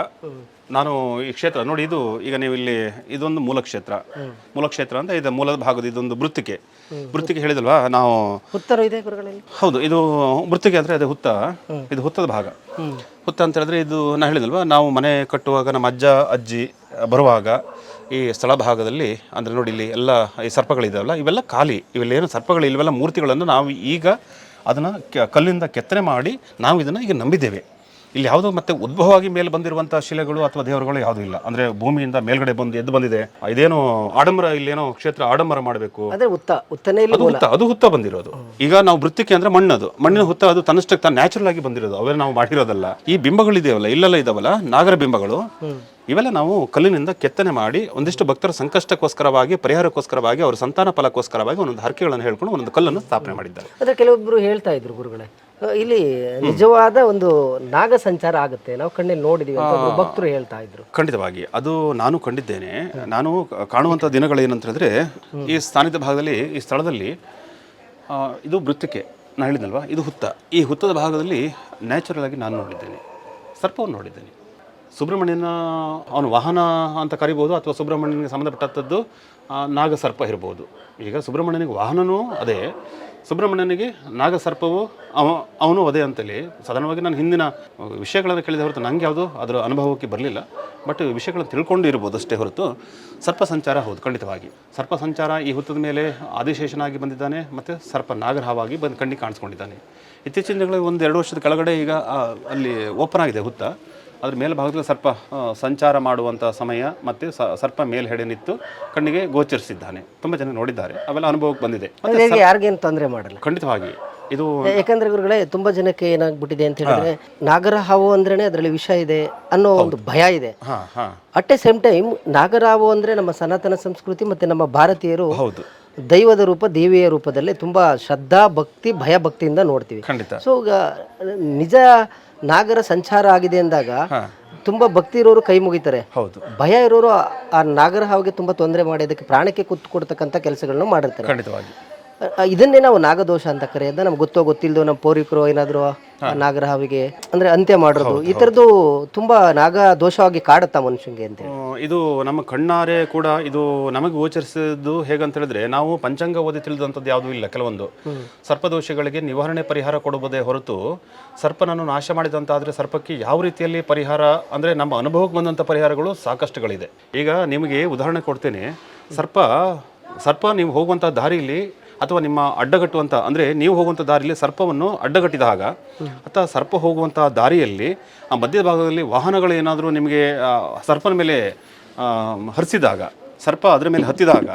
ನಾನು ಈ ಕ್ಷೇತ್ರ ನೋಡಿ ಇದು ಈಗ ನೀವು ಇಲ್ಲಿ ಇದೊಂದು ಮೂಲ ಕ್ಷೇತ್ರ. ಮೂಲ ಕ್ಷೇತ್ರ ಅಂತ ಇದು ಮೂಲದ ಭಾಗದ ಇದೊಂದು ವೃತ್ತಿಕೆ. ವೃತ್ತಿಕೆ ಹೇಳಿದಲ್ವಾ? ನಾವು ಉತ್ತರ ಇದೆ ಗುರುಗಳಲ್ಲಿ? ಹೌದು ಇದು ಮೃತ್ತಿಗೆ ಅಂದರೆ ಅದು ಹುತ್ತ. ಇದು ಹುತ್ತದ ಭಾಗ. ಹುತ್ತ ಅಂತ ಹೇಳಿದ್ರೆ ಇದು ನಾ ಹೇಳಿದಲ್ವಾ? ನಾವು ಮನೆ ಕಟ್ಟುವಾಗ ನಮ್ಮ ಅಜ್ಜ ಅಜ್ಜಿ ಬರುವಾಗ ಈ ಸ್ಥಳ ಭಾಗದಲ್ಲಿ ಅಂದರೆ ನೋಡಿ ಇಲ್ಲಿ ಎಲ್ಲ ಈ ಸರ್ಪಗಳಿದಾವಲ್ಲ ಇವೆಲ್ಲ ಖಾಲಿ. ಇವೆಲ್ಲ ಏನು ಸರ್ಪಗಳು ಇವೆಲ್ಲ ಮೂರ್ತಿಗಳನ್ನು ನಾವು ಈಗ ಅದನ್ನು ಕಲ್ಲಿಂದ ಕೆತ್ತನೆ ಮಾಡಿ ನಾವು ಇದನ್ನು ಈಗ ನಂಬಿದ್ದೇವೆ. ಇಲ್ಲಿ ಯಾವುದೋ ಮತ್ತೆ ಉದ್ಭವವಾಗಿ ಮೇಲೆ ಬಂದಿರುವಂತಹ ಶಿಲೆಗಳು ಅಥವಾ ದೇವರುಗಳು ಯಾವುದೂ ಇಲ್ಲ. ಅಂದ್ರೆ ಭೂಮಿಯಿಂದ ಮೇಲ್ಗಡೆ ಬಂದು ಎದ್ದು ಬಂದಿದೆ. ಇದೇನು ಆಡಂಬರ ಇಲ್ಲೇನೋ ಕ್ಷೇತ್ರ ಆಡಂಬರ ಮಾಡಬೇಕು. ಅದೇ ಹುತ್ತ ಅದು ಹುತ್ತ ಬಂದಿರೋದು. ಈಗ ನಾವು ವೃತ್ತಿಕೆ ಅಂದ್ರೆ ಮಣ್ಣದು. ಮಣ್ಣಿನ ಹುತ್ತ ಅದು ತನ್ನಷ್ಟಕ್ಕೆ ತಾನು ನ್ಯಾಚುರಲ್ ಆಗಿ ಬಂದಿರೋದು. ಅವೇ ನಾವು ಮಾಡಿರೋದಲ್ಲ. ಈ ಬಿಂಬಗಳಿದೆಯಲ್ಲ ಇಲ್ಲೆಲ್ಲ ಇದಾವಲ್ಲ ನಾಗರ ಬಿಂಬಗಳು. ಇವೆಲ್ಲ ನಾವು ಕಲ್ಲಿನಿಂದ ಕೆತ್ತನೆ ಮಾಡಿ ಒಂದಿಷ್ಟು ಭಕ್ತರ ಸಂಕಷ್ಟಕ್ಕೋಸ್ಕರವಾಗಿ ಪರಿಹಾರಕ್ಕೋಸ್ಕರವಾಗಿ ಅವರ ಸಂತಾನ ಫಲಕ್ಕೋಸ್ಕರವಾಗಿ ಒಂದೊಂದು ಹರಕೆಗಳನ್ನು ಹೇಳ್ಕೊಂಡು ಒಂದೊಂದು ಕಲ್ಲನ್ನು ಸ್ಥಾಪನೆ ಮಾಡಿದ್ದಾರೆ. ಕೆಲವೊಬ್ಬರು ಹೇಳ್ತಾ ಇದ್ರು ಗುರುಗಳೇ ಇಲ್ಲಿ ನಿಜವಾದ ಒಂದು ನಾಗ ಸಂಚಾರ ಆಗುತ್ತೆ. ನಾವು ಕಣ್ಣಲ್ಲಿ ನೋಡಿದೀವಿ ಅಂತ ಒಬ್ರು ಭಕ್ತರು ಹೇಳ್ತಾ ಇದ್ರು. ಖಂಡಿತವಾಗಿ. ಅದು ನಾನು ಕಂಡಿದ್ದೇನೆ. ನಾನು ಕಾಣುವಂಥ ದಿನಗಳು ಏನಂತ ಹೇಳಿದ್ರೆ ಈ ಸ್ಥಾನಿಕ ಭಾಗದಲ್ಲಿ ಈ ಸ್ಥಳದಲ್ಲಿ ಆ, ಇದು ವೃತ್ತಿಕೆ ನಾನು ಹೇಳಿದ್ನಲ್ವಾ? ಇದು ಹುತ್ತ. ಈ ಹುತ್ತದ ಭಾಗದಲ್ಲಿ ನ್ಯಾಚುರಲ್ ಆಗಿ ನಾನು ನೋಡಿದ್ದೇನೆ. ಸರ್ಪವನ್ನು ನೋಡಿದ್ದೇನೆ. ಸುಬ್ರಹ್ಮಣ್ಯನ ಅವನು ವಾಹನ ಅಂತ ಕರಿಬೋದು ಅಥವಾ ಸುಬ್ರಹ್ಮಣ್ಯನಿಗೆ ಸಂಬಂಧಪಟ್ಟಂಥದ್ದು ನಾಗಸರ್ಪ ಇರ್ಬೋದು. ಈಗ ಸುಬ್ರಹ್ಮಣ್ಯನಿಗೆ ವಾಹನನೂ ಅದೇ. ಸುಬ್ರಹ್ಮಣ್ಯನಿಗೆ ನಾಗಸರ್ಪವು ಅವ, ಅವನು ಅದೇ ಅಂತೇಳಿ. ಸಾಧಾರಣವಾಗಿ ನಾನು ಹಿಂದಿನ ವಿಷಯಗಳನ್ನು ಕೇಳಿದ ಹೊರತು ನನಗೆ ಯಾವುದು ಅದರ ಅನುಭವಕ್ಕೆ ಬರಲಿಲ್ಲ. ಬಟ್ ವಿಷಯಗಳನ್ನು ತಿಳ್ಕೊಂಡು ಇರ್ಬೋದು ಅಷ್ಟೇ ಹೊರತು ಸರ್ಪ ಸಂಚಾರ ಹೌದು, ಖಂಡಿತವಾಗಿ. ಸರ್ಪ ಸಂಚಾರ ಈ ಹುತ್ತದ ಮೇಲೆ ಆದಿಶೇಷನಾಗಿ ಬಂದಿದ್ದಾನೆ ಮತ್ತು ಸರ್ಪ ನಾಗರಹವಾಗಿ ಬಂದು ಕಣ್ಣಿಗೆ ಕಾಣಿಸ್ಕೊಂಡಿದ್ದಾನೆ. ಇತ್ತೀಚಿನ ದಿನಗಳಲ್ಲಿ ಒಂದು ಎರಡು ವರ್ಷದ ಕೆಳಗಡೆ ಈಗ ಅಲ್ಲಿ ಓಪನ್ ಆಗಿದೆ ಹುತ್ತ. ಅದ್ರ ಮೇಲ್ಭಾಗದಲ್ಲಿ ಸರ್ಪ ಸಂಚಾರ ಮಾಡುವಂಥ ಸಮಯ ಮತ್ತು ಸರ್ಪ ಮೇಲ್ಹೆಡೆ ನಿಂತು ಕಣ್ಣಿಗೆ ಗೋಚರಿಸಿದ್ದಾನೆ. ತುಂಬ ಜನ ನೋಡಿದ್ದಾರೆ. ಅವೆಲ್ಲ ಅನುಭವಕ್ಕೆ ಬಂದಿದೆ. ಮತ್ತೆ ಯಾರಿಗೇನು ತೊಂದರೆ ಮಾಡಲ್ಲ? ಖಂಡಿತವಾಗಿ. ಇದು ಯಾಕಂದ್ರೆ ಗುರುಗಳೇ ತುಂಬಾ ಜನಕ್ಕೆ ಏನಾಗ್ಬಿಟ್ಟಿದೆ ಅಂತ ಹೇಳಿದ್ರೆ ನಾಗರ ಹಾವು ಅಂದ್ರೇನೆ ಅದರಲ್ಲಿ ವಿಷ ಇದೆ ಅನ್ನೋ ಒಂದು ಭಯ ಇದೆ. ಅಟ್ ಎ ಸೇಮ್ ಟೈಮ್ ನಾಗರ ಹಾವು ಅಂದ್ರೆ ನಮ್ಮ ಸನಾತನ ಸಂಸ್ಕೃತಿ ಮತ್ತೆ ನಮ್ಮ ಭಾರತೀಯರು ಹೌದು. ದೈವದ ರೂಪ ದೇವಿಯ ರೂಪದಲ್ಲಿ ತುಂಬಾ ಶ್ರದ್ಧಾ ಭಕ್ತಿ ಭಯ ಭಕ್ತಿಯಿಂದ ನೋಡ್ತೀವಿ. ಖಂಡಿತ. ಸೊ ನಿಜ ನಾಗರ ಸಂಚಾರ ಆಗಿದೆ ಅಂದಾಗ ತುಂಬಾ ಭಕ್ತಿ ಇರೋರು ಕೈ ಮುಗಿತಾರೆ. ಹೌದು. ಭಯ ಇರೋರು ಆ- ನಾಗರ ಹಾವಿಗೆ ತುಂಬಾ ತೊಂದರೆ ಮಾಡಿ ಅದಕ್ಕೆ ಪ್ರಾಣಕ್ಕೆ ಕುತ್ತು ಕೊಡ್ತಕ್ಕಂಥ ಕೆಲಸಗಳನ್ನು ಮಾಡಿರ್ತಾರೆ. ಖಂಡಿತವಾಗಿ. ಇದನ್ನೇ ನಾವು ನಾಗದೋಷ ಅಂತ ಕರೆಯೋದು ನಮ್ಗೆ ಗೊತ್ತೋ ಗೊತ್ತಿಲ್ಲದೋ ನಮ್ಮ ಪೌರಿಕರು ಏನಾದರೂ ನಾಗರಹಾವಿಗೆ ನಾಗರ ಹಾವಿಗೆ ಅಂದ್ರೆ ಅಂತ್ಯ ಮಾಡೋದು ಈ ಥರದ್ದು ತುಂಬಾ ನಾಗ ದೋಷವಾಗಿ ಕಾಡುತ್ತಾ ಮನುಷ್ಯಂಗೆ ಅಂತ ಹೇಳಿ. ಆ, ಇದು ನಮ್ಮ ಕಣ್ಣಾರೆ ಕೂಡ ಇದು ನಮಗೆ ಗೋಚರಿಸಿದ್ದು ಹೇಗಂತ ಹೇಳಿದ್ರೆ ನಾವು ಪಂಚಾಂಗ ಓದಿ ತಿಳಿದಂಥದ್ದು ಯಾವುದೂ ಇಲ್ಲ ಕೆಲವೊಂದು. ಸರ್ಪದೋಷಗಳಿಗೆ ನಿವಾರಣೆ ಪರಿಹಾರ ಕೊಡುವುದೇ ಹೊರತು ಸರ್ಪನನ್ನು ನಾಶ ಮಾಡಿದಂತಾದರೆ ಸರ್ಪಕ್ಕೆ ಯಾವ ರೀತಿಯಲ್ಲಿ ಪರಿಹಾರ ಅಂದರೆ ನಮ್ಮ ಅನುಭವಕ್ಕೆ ಬಂದಂಥ ಪರಿಹಾರಗಳು ಸಾಕಷ್ಟುಗಳಿದೆ. ಈಗ ನಿಮಗೆ ಉದಾಹರಣೆ ಕೊಡ್ತೇನೆ ಸರ್ಪ ಸರ್ಪ ನೀವು ಹೋಗುವಂಥ ದಾರಿಯಲ್ಲಿ ಅಥವಾ ನಿಮ್ಮ ಅಡ್ಡಗಟ್ಟುವಂಥ ಅಂದರೆ ನೀವು ಹೋಗುವಂಥ ದಾರಿಯಲ್ಲಿ ಸರ್ಪವನ್ನು ಅಡ್ಡಗಟ್ಟಿದಾಗ ಅಥವಾ ಸರ್ಪ ಹೋಗುವಂಥ ದಾರಿಯಲ್ಲಿ ಆ ಮಧ್ಯ ಭಾಗದಲ್ಲಿ ವಾಹನಗಳು ಏನಾದರೂ ನಿಮಗೆ ಸರ್ಪನ ಮೇಲೆ ಹರಿಸಿದಾಗ, ಸರ್ಪ ಅದರ ಮೇಲೆ ಹತ್ತಿದಾಗ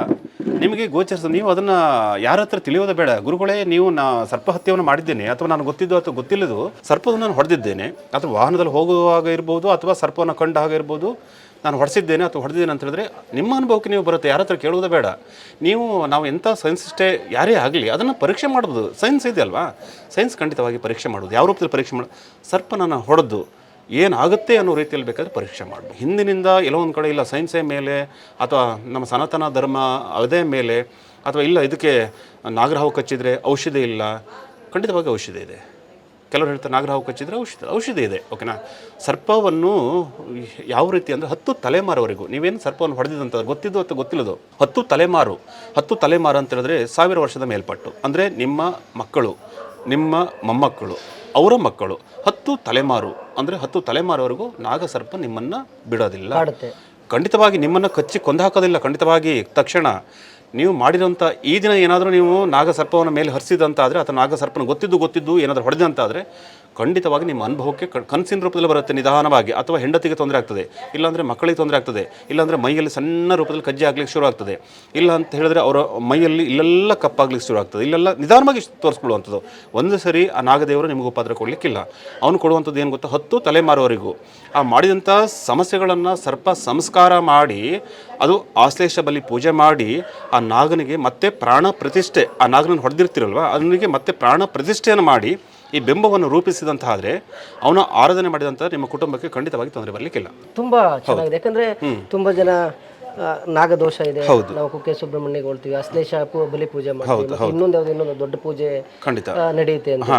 ನಿಮಗೆ ಗೋಚರಿಸ, ನೀವು ಅದನ್ನು ಯಾರ ಹತ್ರ ತಿಳಿಯೋದು ಬೇಡ. ಗುರುಗಳೇ, ನೀವು ನಾ ಸರ್ಪ ಹತ್ಯೆಯನ್ನು ಮಾಡಿದ್ದೇನೆ, ಅಥವಾ ನಾನು ಗೊತ್ತಿದ್ದು ಅಥವಾ ಗೊತ್ತಿಲ್ಲದು ಸರ್ಪವನ್ನು ನಾನು ಹೊಡೆದಿದ್ದೇನೆ. ಅಥವಾ ವಾಹನದಲ್ಲಿ ಹೋಗುವಾಗ ಇರ್ಬೋದು, ಅಥವಾ ಸರ್ಪವನ್ನು ಕಂಡ ಹಾಗೆ ಇರ್ಬೋದು. ನಾನು ಹೊಡೆಸಿದ್ದೇನೆ ಅಥವಾ ಹೊಡೆದಿದ್ದೇನೆ ಅಂತ ಹೇಳಿದ್ರೆ ನಿಮ್ಮ ಅನುಭವಕ್ಕೆ ನೀವು ಬರುತ್ತೆ, ಯಾರ ಹತ್ರ ಕೇಳುವುದೇ ಬೇಡ. ನೀವು, ನಾವು ಎಂಥ ಸೈನ್ಸ್ ಇಷ್ಟೇ ಯಾರೇ ಆಗಲಿ ಅದನ್ನು ಪರೀಕ್ಷೆ ಮಾಡ್ಬೋದು ಸೈನ್ಸ್ ಇದೆ ಅಲ್ವಾ? ಸೈನ್ಸ್ ಖಂಡಿತವಾಗಿ ಪರೀಕ್ಷೆ ಮಾಡೋದು. ಯಾವ ರೂಪದಲ್ಲಿ ಪರೀಕ್ಷೆ ಮಾಡೋದು ನಾನು ಹೊಡೆದು ಏನಾಗುತ್ತೆ ಅನ್ನೋ ರೀತಿಯಲ್ಲಿ ಬೇಕಾದ್ರೆ ಪರೀಕ್ಷೆ ಮಾಡ್ಬೋದು ಹಿಂದಿನಿಂದ ಎಲ್ಲೋ ಒಂದು ಕಡೆ ಇಲ್ಲ ಸೈನ್ಸೇ ಮೇಲೆ ಅಥವಾ ನಮ್ಮ ಸನಾತನ ಧರ್ಮ ಅದೇ ಮೇಲೆ ಅಥವಾ ಇಲ್ಲ, ಇದಕ್ಕೆ ನಾಗರಹಾವು ಕಚ್ಚಿದರೆ ಔಷಧಿ ಇಲ್ಲ, ಖಂಡಿತವಾಗಿ ಔಷಧಿ ಇದೆ. ಕೆಲವರು ಹೇಳ್ತಾರೆ ನಾಗರಹಾವು ಕಚ್ಚಿದ್ರೆ ಔಷಧ ಔಷಧಿ ಇದೆ ಓಕೆನಾ ಸರ್ಪವನ್ನು ಯಾವ ರೀತಿ ಅಂದರೆ ಹತ್ತು ತಲೆಮಾರವರೆಗೂ ನೀವೇನು ಸರ್ಪವನ್ನು ಹೊಡೆದಿದಂತ ಗೊತ್ತಿದ್ದು ಅಥವಾ ಗೊತ್ತಿಲ್ಲದು ಹತ್ತು ತಲೆಮಾರು ಹತ್ತು ತಲೆಮಾರು ಅಂತ ಹೇಳಿದ್ರೆ ಸಾವಿರ ವರ್ಷದ ಮೇಲ್ಪಟ್ಟು ಅಂದರೆ ನಿಮ್ಮ ಮಕ್ಕಳು ನಿಮ್ಮ ಮೊಮ್ಮಕ್ಕಳು ಅವರ ಮಕ್ಕಳು ಹತ್ತು ತಲೆಮಾರು ಅಂದರೆ ಹತ್ತು ನಾಗ ನಾಗಸರ್ಪ ನಿಮ್ಮನ್ನು ಬಿಡೋದಿಲ್ಲ. ಖಂಡಿತವಾಗಿ ನಿಮ್ಮನ್ನು ಕಚ್ಚಿ ಕೊಂದು ಹಾಕೋದಿಲ್ಲ ಖಂಡಿತವಾಗಿ ತಕ್ಷಣ. ನೀವು ಮಾಡಿರೋಂಥ ಈ ದಿನ ಏನಾದರೂ ನೀವು ನಾಗಸರ್ಪವನ್ನು ಮೇಲೆ ಹರಿಸಿದಂತಾದರೆ, ಅಥವಾ ನಾಗಸರ್ಪನ ಗೊತ್ತಿದ್ದು ಗೊತ್ತಿದ್ದು ಏನಾದರೂ ಹೊಡೆದಂತಾದರೆ ಖಂಡಿತವಾಗಿ ನಿಮ್ಮ ಅನುಭವಕ್ಕೆ ಕನಸಿನ ರೂಪದಲ್ಲಿ ಬರುತ್ತೆ ನಿಧಾನವಾಗಿ, ಅಥವಾ ಹೆಂಡತಿಗೆ ತೊಂದರೆ ಆಗ್ತದೆ, ಇಲ್ಲಾಂದರೆ ಮಕ್ಕಳಿಗೆ ತೊಂದರೆ ಆಗ್ತದೆ, ಇಲ್ಲಾಂದರೆ ಮೈಯಲ್ಲಿ ಸಣ್ಣ ರೂಪದಲ್ಲಿ ಕಜ್ಜೆ ಆಗ್ಲಿಕ್ಕೆ ಶುರು ಆಗ್ತದೆ. ಇಲ್ಲ ಅಂತ ಹೇಳಿದ್ರೆ ಅವರ ಮೈಯಲ್ಲಿ ಇಲ್ಲೆಲ್ಲ ಕಪ್ಪಾಗ್ಲಿಕ್ಕೆ ಶುರು ಆಗ್ತದೆ. ಇಲ್ಲೆಲ್ಲ ನಿಧಾನವಾಗಿ ತೋರಿಸ್ಕೊಳ್ಳುವಂಥದ್ದು. ಒಂದು ಸರಿ ಆ ನಾಗದೇವರು ನಿಮಗೆ ಉಪದ್ರ ಕೊಡಲಿಕ್ಕಿಲ್ಲ. ಅವನು ಕೊಡುವಂಥದ್ದು ಏನು ಗೊತ್ತಾ? ಹತ್ತು ತಲೆಮಾರುವರೆಗೂ ಆ ಮಾಡಿದಂಥ ಸಮಸ್ಯೆಗಳನ್ನು ಸರ್ಪ ಸಂಸ್ಕಾರ ಮಾಡಿ, ಅದು ಆಶ್ಲೇಷ ಬಲಿ ಪೂಜೆ ಮಾಡಿ, ಆ ನಾಗನಿಗೆ ಮತ್ತೆ ಪ್ರಾಣ ಪ್ರತಿಷ್ಠೆ, ಆ ನಾಗನನ್ನು ಹೊಡೆದಿರ್ತಿರಲ್ವ? ಅವನಿಗೆ ಮತ್ತೆ ಪ್ರಾಣ ಪ್ರತಿಷ್ಠೆಯನ್ನು ಮಾಡಿ ಈ ಬಿಂಬವನ್ನು ರೂಪಿಸಿದಂತಾದರೆ ಅವನ ಆರಾಧನೆ ಮಾಡಿದಂತ ನಿಮ್ಮ ಕುಟುಂಬಕ್ಕೆ ಖಂಡಿತವಾಗಿ ತೊಂದರೆ ಬರಲಿಕ್ಕಿಲ್ಲ. ತುಂಬಾ ಚೆನ್ನಾಗಿದೆ. ಯಾಕಂದ್ರೆ ತುಂಬಾ ಜನ ನಾಗದೋಷ ಇದೆ. ನಾವು ಕುಕ್ಕೆ ಸುಬ್ರಹ್ಮಣ್ಯಗೆ ಹೋಗ್ತೀವಿ. ಅಶ್ಲೇಷ ಬಲಿ ಪೂಜೆ ಮಾಡ್ತೀವಿ. ಇನ್ನೊಂದು ಯಾವ್ದು ಇನ್ನೊಂದು ದೊಡ್ಡ ಪೂಜೆ ಖಂಡಿತ. ನಡೆಯುತ್ತೆ ಅಂತ.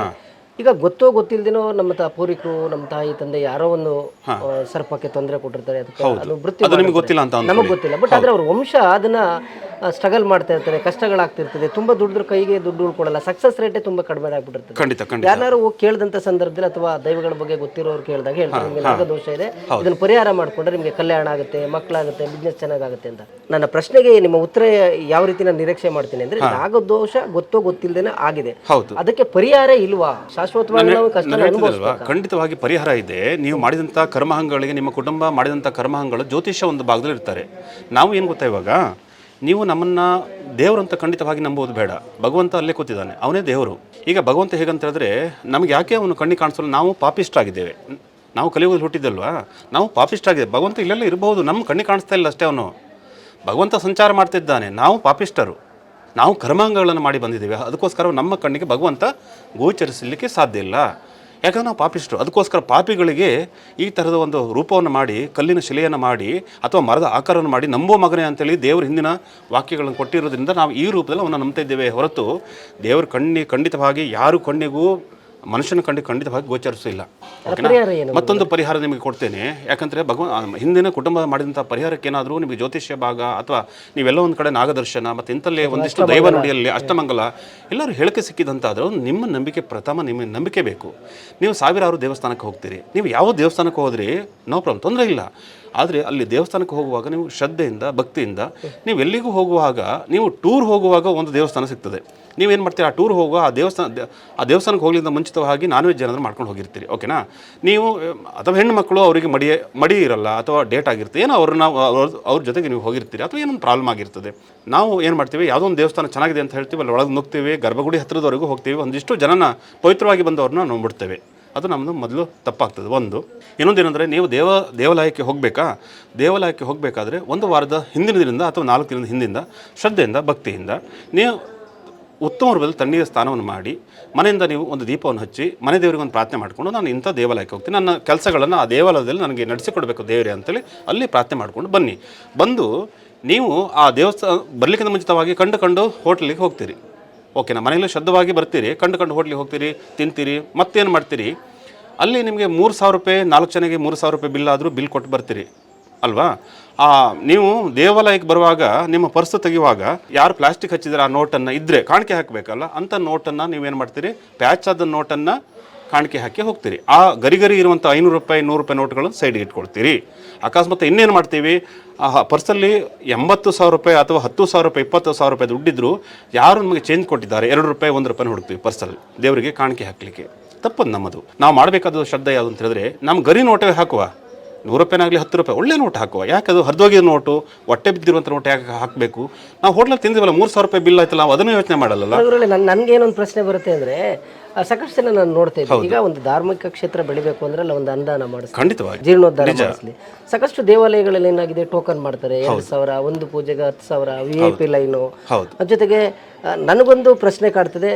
ಈಗ ಗೊತ್ತೋ ಗೊತ್ತಿಲ್ದೇನೋ ನಮ್ಮ ತಾ ಪೂರ್ವಿಕರು ನಮ್ಮ ತಾಯಿ ತಂದೆ ಯಾರೋ ಒಂದು ಸರ್ಪಕ್ಕೆ ತೊಂದರೆ ಕೊಟ್ಟಿರ್ತಾರೆ. ಅದಕ್ಕೆ ಅದು ಮೃತ್ಯು ಅದು ನಿಮಗೆ ಗೊತ್ತಿಲ್ಲ ಅಂತ ನಮಗೆ ಗೊತ್ತಿಲ್ಲ. ಬಟ್ ಆದ್ರೆ ಅವ್ರ ವಂಶ ಅದನ್ನ ಸ್ಟ್ರಗಲ್ ಮಾಡ್ತಾ ಇರ್ತಾರೆ ಕಷ್ಟಗಳಾಗ್ತಿರ್ತದೆ. ತುಂಬಾ ದುಡ್ಡ್ರ ಕೈಗೆ ದುಡ್ಡು ಉಳ್ಕೊಳ್ಳಲ್ಲ ಸಕ್ಸಸ್ ರೇಟೇ ತುಂಬಾ ಕಡಿಮೆ ಆಗ್ಬಿಟ್ಟಿರ್ತದೆ ಖಂಡಿತ ಖಂಡಿತ. ಯಾರು ಹೋಗಿ ಕೇಳಿದಂತ ಸಂದರ್ಭದಲ್ಲಿ ಅಥವಾ ದೈವಗಳ ಬಗ್ಗೆ ಗೊತ್ತಿರೋರು ಕೇಳಿದಾಗ ಹೇಳ್ತಾರೆ. ನಿಮಗೆ ನಾಗದೋಷ ಇದೆ. ಇದನ್ನು ಪರಿಹಾರ ಮಾಡ್ಕೊಂಡ್ರೆ ನಿಮಗೆ ಕಲ್ಯಾಣ ಆಗುತ್ತೆ ಮಕ್ಕಳಾಗುತ್ತೆ ಬಿಸ್ನೆಸ್ ಚೆನ್ನಾಗುತ್ತೆ ಅಂತ. ನನ್ನ ಪ್ರಶ್ನೆಗೆ ನಿಮ್ಮ ಉತ್ತರ ಯಾವ ರೀತಿ ನಾನು ನಿರೀಕ್ಷೆ ಮಾಡ್ತೀನಿ ಅಂದ್ರೆ ನಾಗದೋಷ ಗೊತ್ತೋ ಗೊತ್ತಿಲ್ಲದೇನೆ ಆಗಿದೆ. ಹೌದು. ಅದಕ್ಕೆ ಪರಿಹಾರ ಇಲ್ವಾ? ಶಾಶ್ವತವಾಗಿ ನಾವು ಕಷ್ಟ ಖಂಡಿತವಾಗಿ ಪರಿಹಾರ ಇದೆ. ನೀವು ಮಾಡಿದಂಥ ಕರ್ಮಹಂಗಳಿಗೆ ನಿಮ್ಮ ಕುಟುಂಬ ಮಾಡಿದಂತ ಕರ್ಮಹಂಗಳು ಜ್ಯೋತಿಷ್ಯ ಒಂದು ಭಾಗದಲ್ಲಿ ಇರ್ತಾರೆ ನಾವು ಏನು ಗೊತ್ತಾ ಇವಾಗ? ನೀವು ನಮ್ಮನ್ನು ದೇವರಂತ ಖಂಡಿತವಾಗಿ ನಂಬೋದು, ಬೇಡ. ಭಗವಂತ ಅಲ್ಲೇ ಕೂತಿದ್ದಾನೆ. ಅವನೇ ದೇವರು. ಈಗ ಭಗವಂತ ಹೇಗಂತ ಹೇಳಿದ್ರೆ, ನಮಗೆ ಯಾಕೆ ಅವನು ಕಣ್ಣಿ ಕಾಣಿಸಲು ನಾವು ಪಾಪಿಷ್ಟಾಗಿದ್ದೇವೆ ನಾವು ಕಲಿಯುವುದು ಹುಟ್ಟಿದ್ದಲ್ವಾ? ನಾವು ಪಾಪಿಷ್ಟಾಗಿದೆ ಭಗವಂತ ಇಲ್ಲೆಲ್ಲ ಇರಬಹುದು. ನಮ್ಮ ಕಣ್ಣಿ ಕಾಣಿಸ್ತಾ ಇಲ್ಲ ಅಷ್ಟೇ ಅವನು. ಭಗವಂತ ಸಂಚಾರ ಮಾಡ್ತಿದ್ದಾನೆ ನಾವು ಪಾಪಿಷ್ಟರು ನಾವು ಕರ್ಮಾಂಗಗಳನ್ನು ಮಾಡಿ ಬಂದಿದ್ದೇವೆ. ಅದಕ್ಕೋಸ್ಕರ ನಮ್ಮ ಕಣ್ಣಿಗೆ ಭಗವಂತ ಗೋಚರಿಸಲಿಕ್ಕೆ ಸಾಧ್ಯ ಇಲ್ಲ. ಯಾಕಂದ್ರೆ ನಾವು ಪಾಪಿಸ್ಟ್ರು ಅದಕ್ಕೋಸ್ಕರ ಪಾಪಿಗಳಿಗೆ ಈ ಥರದ ಒಂದು ರೂಪವನ್ನು ಮಾಡಿ, ಕಲ್ಲಿನ ಶಿಲೆಯನ್ನು ಮಾಡಿ ಅಥವಾ ಮರದ ಆಕಾರವನ್ನು ಮಾಡಿ ನಂಬೋ ಮಗನೇ ಅಂತೇಳಿ ದೇವ್ರ ಹಿಂದಿನ ವಾಕ್ಯಗಳನ್ನು ಕೊಟ್ಟಿರೋದ್ರಿಂದ ನಾವು ಈ ರೂಪದಲ್ಲಿ ಅವನ್ನ ನಂಬ್ತಾ ಇದ್ದೇವೆ ಹೊರತು ದೇವ್ರ ಕಣ್ಣಿ, ಖಂಡಿತವಾಗಿ ಯಾರು ಕಣ್ಣಿಗೂ ಮನುಷ್ಯನ ಕಂಡು ಖಂಡಿತವಾಗಿ ಗೋಚರಿಸಿಲ್ಲ ಓಕೆನಾ? ಮತ್ತೊಂದು ಪರಿಹಾರ ನಿಮಗೆ ಕೊಡ್ತೇನೆ. ಯಾಕಂದರೆ ಭಗವ ಹಿಂದಿನ ಕುಟುಂಬ ಮಾಡಿದಂಥ ಪರಿಹಾರಕ್ಕೆ ಏನಾದರೂ ನಿಮಗೆ ಜ್ಯೋತಿಷ್ಯ ಭಾಗ ಅಥವಾ ನೀವೆಲ್ಲ ಒಂದು ಕಡೆ ನಾಗದರ್ಶನ ಮತ್ತು ಇಂಥಲ್ಲೇ ಒಂದಿಷ್ಟು ದೈವ ನುಡಿಯಲ್ಲಿ ಅಷ್ಟಮಂಗಲ ಎಲ್ಲರೂ ಹೇಳಿಕೆ ಸಿಕ್ಕಿದಂತಾದರೂ ನಿಮ್ಮ ನಂಬಿಕೆ ಪ್ರಥಮ ನಿಮ್ಮ ನಂಬಿಕೆ ಬೇಕು. ನೀವು ಸಾವಿರಾರು ದೇವಸ್ಥಾನಕ್ಕೆ ಹೋಗ್ತೀರಿ. ನೀವು ಯಾವ ದೇವಸ್ಥಾನಕ್ಕೆ ಹೋದ್ರಿ? ನೋ ಪ್ರಾಬ್ಲಮ್ ತೊಂದರೆ ಇಲ್ಲ. ಆದರೆ ಅಲ್ಲಿ ದೇವಸ್ಥಾನಕ್ಕೆ ಹೋಗುವಾಗ ನೀವು ಶ್ರದ್ಧೆಯಿಂದ, ಭಕ್ತಿಯಿಂದ ನೀವು ಎಲ್ಲಿಗೂ ಹೋಗುವಾಗ ನೀವು ಟೂರ್ ಹೋಗುವಾಗ ಒಂದು ದೇವಸ್ಥಾನ ಸಿಗ್ತದೆ. ನೀವೇನು ಮಾಡ್ತೀರಿ, ಆ ಟೂರ್ ಹೋಗುವ ಆ ದೇವಸ್ಥಾನ ಆ ದೇವಸ್ಥಾನಕ್ಕೆ ಹೋಗ್ಲಿಂದ ಮುಂಚಿತವಾಗಿ ನಾನ್ ವೆಜ್ ಏನಾದರೂ ಮಾಡ್ಕೊಂಡು ಹೋಗಿರ್ತೀರಿ ಓಕೆನಾ ನೀವು, ಅಥವಾ ಹೆಣ್ಣು ಮಕ್ಕಳು ಅವರಿಗೆ ಮಡಿ ಮಡಿ ಇರಲ್ಲ, ಅಥವಾ ಡೇಟ್ ಆಗಿರುತ್ತೆ, ಏನೋ ಅವ್ರನ್ನ ಅವ್ರ ಅವ್ರ ಜೊತೆಗೆ ನೀವು ಹೋಗಿರ್ತೀರಿ, ಅಥವಾ ಏನೊಂದು ಪ್ರಾಬ್ಲಮ್ ಆಗಿರ್ತದೆ. ನಾವು ಏನು ಮಾಡ್ತೀವಿ, ಯಾವುದೋ ಒಂದು ದೇವಸ್ಥಾನ ಚೆನ್ನಾಗಿದೆ ಅಂತ ಹೇಳ್ತೀವಿ ಅಲ್ಲಿ ಒಳಗೆ ನುಗ್ತೀವಿ, ಗರ್ಭಗುಡಿ ಹತ್ತಿರದವರೆಗೂ ಹೋಗ್ತೀವಿ, ಒಂದಿಷ್ಟು ಜನನ ಪವಿತ್ರವಾಗಿ ಬಂದವ್ರನ್ನ ನೋಡ್ಬಿಡ್ತೇವೆ. ಅದು ನಮ್ಮದು ಮೊದಲು ತಪ್ಪಾಗ್ತದೆ, ಒಂದು. ಇನ್ನೊಂದು ಏನಂದರೆ, ನೀವು ದೇವ, ದೇವಾಲಯಕ್ಕೆ ಹೋಗಬೇಕಾ? ದೇವಾಲಯಕ್ಕೆ ಹೋಗಬೇಕಾದ್ರೆ ಒಂದು ವಾರದ ಹಿಂದಿನ ದಿನದಿಂದ ಅಥವಾ ನಾಲ್ಕು ದಿನದ ಹಿಂದಿಂದ ಶ್ರದ್ಧೆಯಿಂದ, ಭಕ್ತಿಯಿಂದ ನೀವು ಉತ್ತಮ ರೂಪದಲ್ಲಿ ತಣ್ಣೀರ ಸ್ನಾನವನ್ನು ಮಾಡಿ, ಮನೆಯಿಂದ ನೀವು ಒಂದು ದೀಪವನ್ನು ಹಚ್ಚಿ, ಮನೆ ದೇವರಿಗೆ ಒಂದು ಪ್ರಾರ್ಥನೆ ಮಾಡಿಕೊಂಡು ನಾನು ಇಂಥ ದೇವಾಲಯಕ್ಕೆ ಹೋಗ್ತೀನಿ. ನನ್ನ ಕೆಲಸಗಳನ್ನು ಆ ದೇವಾಲಯದಲ್ಲಿ ನನಗೆ ನಡೆಸಿಕೊಡಬೇಕು ದೇವರೇ ಅಂತೇಳಿ ಅಲ್ಲಿ ಪ್ರಾರ್ಥನೆ ಮಾಡಿಕೊಂಡು ಬನ್ನಿ. ಬಂದು ನೀವು ಆ ದೇವಸ್ಥಾನ ಬರಲಿಕ್ಕಿಂತ ಮುಂಚಿತವಾಗಿ ಕಂಡು ಕಂಡು ಹೋಟ್ಲಿಗೆ ಹೋಗ್ತೀರಿ. ಓಕೆನಾ ಮನೆಯಲ್ಲಿ ಶುದ್ಧವಾಗಿ ಬರ್ತೀರಿ, ಕಂಡು ಕಂಡು ಹೋಟ್ಲಿಗೆ ಹೋಗ್ತೀರಿ, ತಿಂತೀರಿ, ಮತ್ತೇನು ಮಾಡ್ತೀರಿ? ಅಲ್ಲಿ ನಿಮಗೆ ಮೂರು ಸಾವಿರ ರೂಪಾಯಿ, ನಾಲ್ಕು ಜನಕ್ಕೆ ಮೂರು ಸಾವಿರ ರೂಪಾಯಿ ಬಿಲ್ ಆದರೂ ಬಿಲ್ ಕೊಟ್ಟು ಬರ್ತೀರಿ, ಅಲ್ವಾ? ಆ, ನೀವು ದೇವಾಲಯಕ್ಕೆ ಬರುವಾಗ, ನಿಮ್ಮ ಪರ್ಸು ತೆಗೆಯುವಾಗ, ಯಾರು ಪ್ಲಾಸ್ಟಿಕ್ ಹಚ್ಚಿದ್ರೆ ಆ ನೋಟನ್ನು ಇದ್ದರೆ ಕಾಣಿಕೆ ಹಾಕಬೇಕಲ್ಲ ಅಂಥ ನೋಟನ್ನು ನೀವೇನು ಮಾಡ್ತೀರಿ? ಪ್ಯಾಚ್ ಆದ ನೋಟನ್ನು ಕಾಣಿಕೆ ಹಾಕಿ ಹೋಗ್ತೀರಿ. ಆ ಗರಿಗರಿ ಗರಿ ಇರುವಂಥ ಐನೂರು ರೂಪಾಯಿ, ನೂರು ರೂಪಾಯಿ ನೋಟ್ಗಳು ಸೈಡ್ಗೆ ಇಟ್ಕೊಳ್ತೀರಿ. ಅಕಸ್ಮಾತ್ ಇನ್ನೇನು ಮಾಡ್ತೀವಿ? ಆ ಪರ್ಸಲ್ಲಿ ಎಂಬತ್ತು ಸಾವಿರ ರೂಪಾಯಿ ಅಥವಾ ಹತ್ತು ಸಾವಿರ ರೂಪಾಯಿ, ಇಪ್ಪತ್ತು ಸಾವಿರ ರೂಪಾಯಿ ದುಡ್ಡಿದ್ರು ಯಾರು ನಮಗೆ ಚೇಂಜ್ ಕೊಟ್ಟಿದ್ದಾರೆ? ಎರಡು ರೂಪಾಯಿ, ಒಂದು ರೂಪಾಯಿ ಹುಡುಕ್ತೀವಿ ಪರ್ಸಲ್ಲಿ ದೇವರಿಗೆ ಕಾಣಿಕೆ ಹಾಕಲಿಕ್ಕೆ. ತಪ್ಪದು ನಮ್ಮದು. ನಾವು ಮಾಡಬೇಕಾದ ಶ್ರದ್ಧೆ ಯಾವುದು ಅಂತ ಹೇಳಿದ್ರೆ ನಮ್ಮ ಗರಿ ನೋಟೇ ಹಾಕುವ. ನೂರು ರೂಪಾಯಿನಾಗಲಿ ಹತ್ತು ರೂಪಾಯಿ, ಒಳ್ಳೆ ನೋಟ್ ಹಾಕುವ. ಯಾಕೆ ಅದು ಹರಿದೋಗಿದ ನೋಟು, ಹೊಟ್ಟೆ ಬಿದ್ದಿರುವಂಥ ನೋಟ್ ಯಾಕೆ ಹಾಕಬೇಕು? ನಾವು ಹೋಟ್ಲಲ್ಲಿ ತಿಂದಿವಲ್ಲ, ಮೂರು ಸಾವಿರ ರೂಪಾಯಿ ಬಿಲ್ ಆಯ್ತಲ್ಲ, ನಾವು ಅದನ್ನು ಯೋಚನೆ ಮಾಡಲ್ಲ ನನ್ಗೇನೊಂದು ಪ್ರಶ್ನೆ ಬರುತ್ತೆ ಅಂದ್ರೆ ಸಾಕಷ್ಟು ಜನ ನಾನು ನೋಡ್ತಾ ಇದ್ದೀನಿ ಈಗ ಒಂದು ಧಾರ್ಮಿಕ ಕ್ಷೇತ್ರ ಬೆಳಿಬೇಕು ಅಂದ್ರೆ ಅಲ್ಲಿ ಒಂದು ಅನುದಾನ ಮಾಡಿಸ್ತಾರೆ. ಖಂಡಿತವಾಗಿ. ಜೀರ್ಣೋದ್ಧಾರ ಮಾಡಿಸ್ಲಿ. ಸಾಕಷ್ಟು ದೇವಾಲಯಗಳಲ್ಲಿ ಏನಾಗಿದೆ ಟೋಕನ್ ಮಾಡ್ತಾರೆ. ಎರಡು ಸಾವಿರ ಒಂದು ಪೂಜೆಗೆ ಹತ್ತು ಸಾವಿರ ವಿ ಐ ಪಿ ಲೈನು. ಅದ್ರ ಜೊತೆಗೆ ನನಗೊಂದು ಪ್ರಶ್ನೆ ಕಾಡ್ತದೆ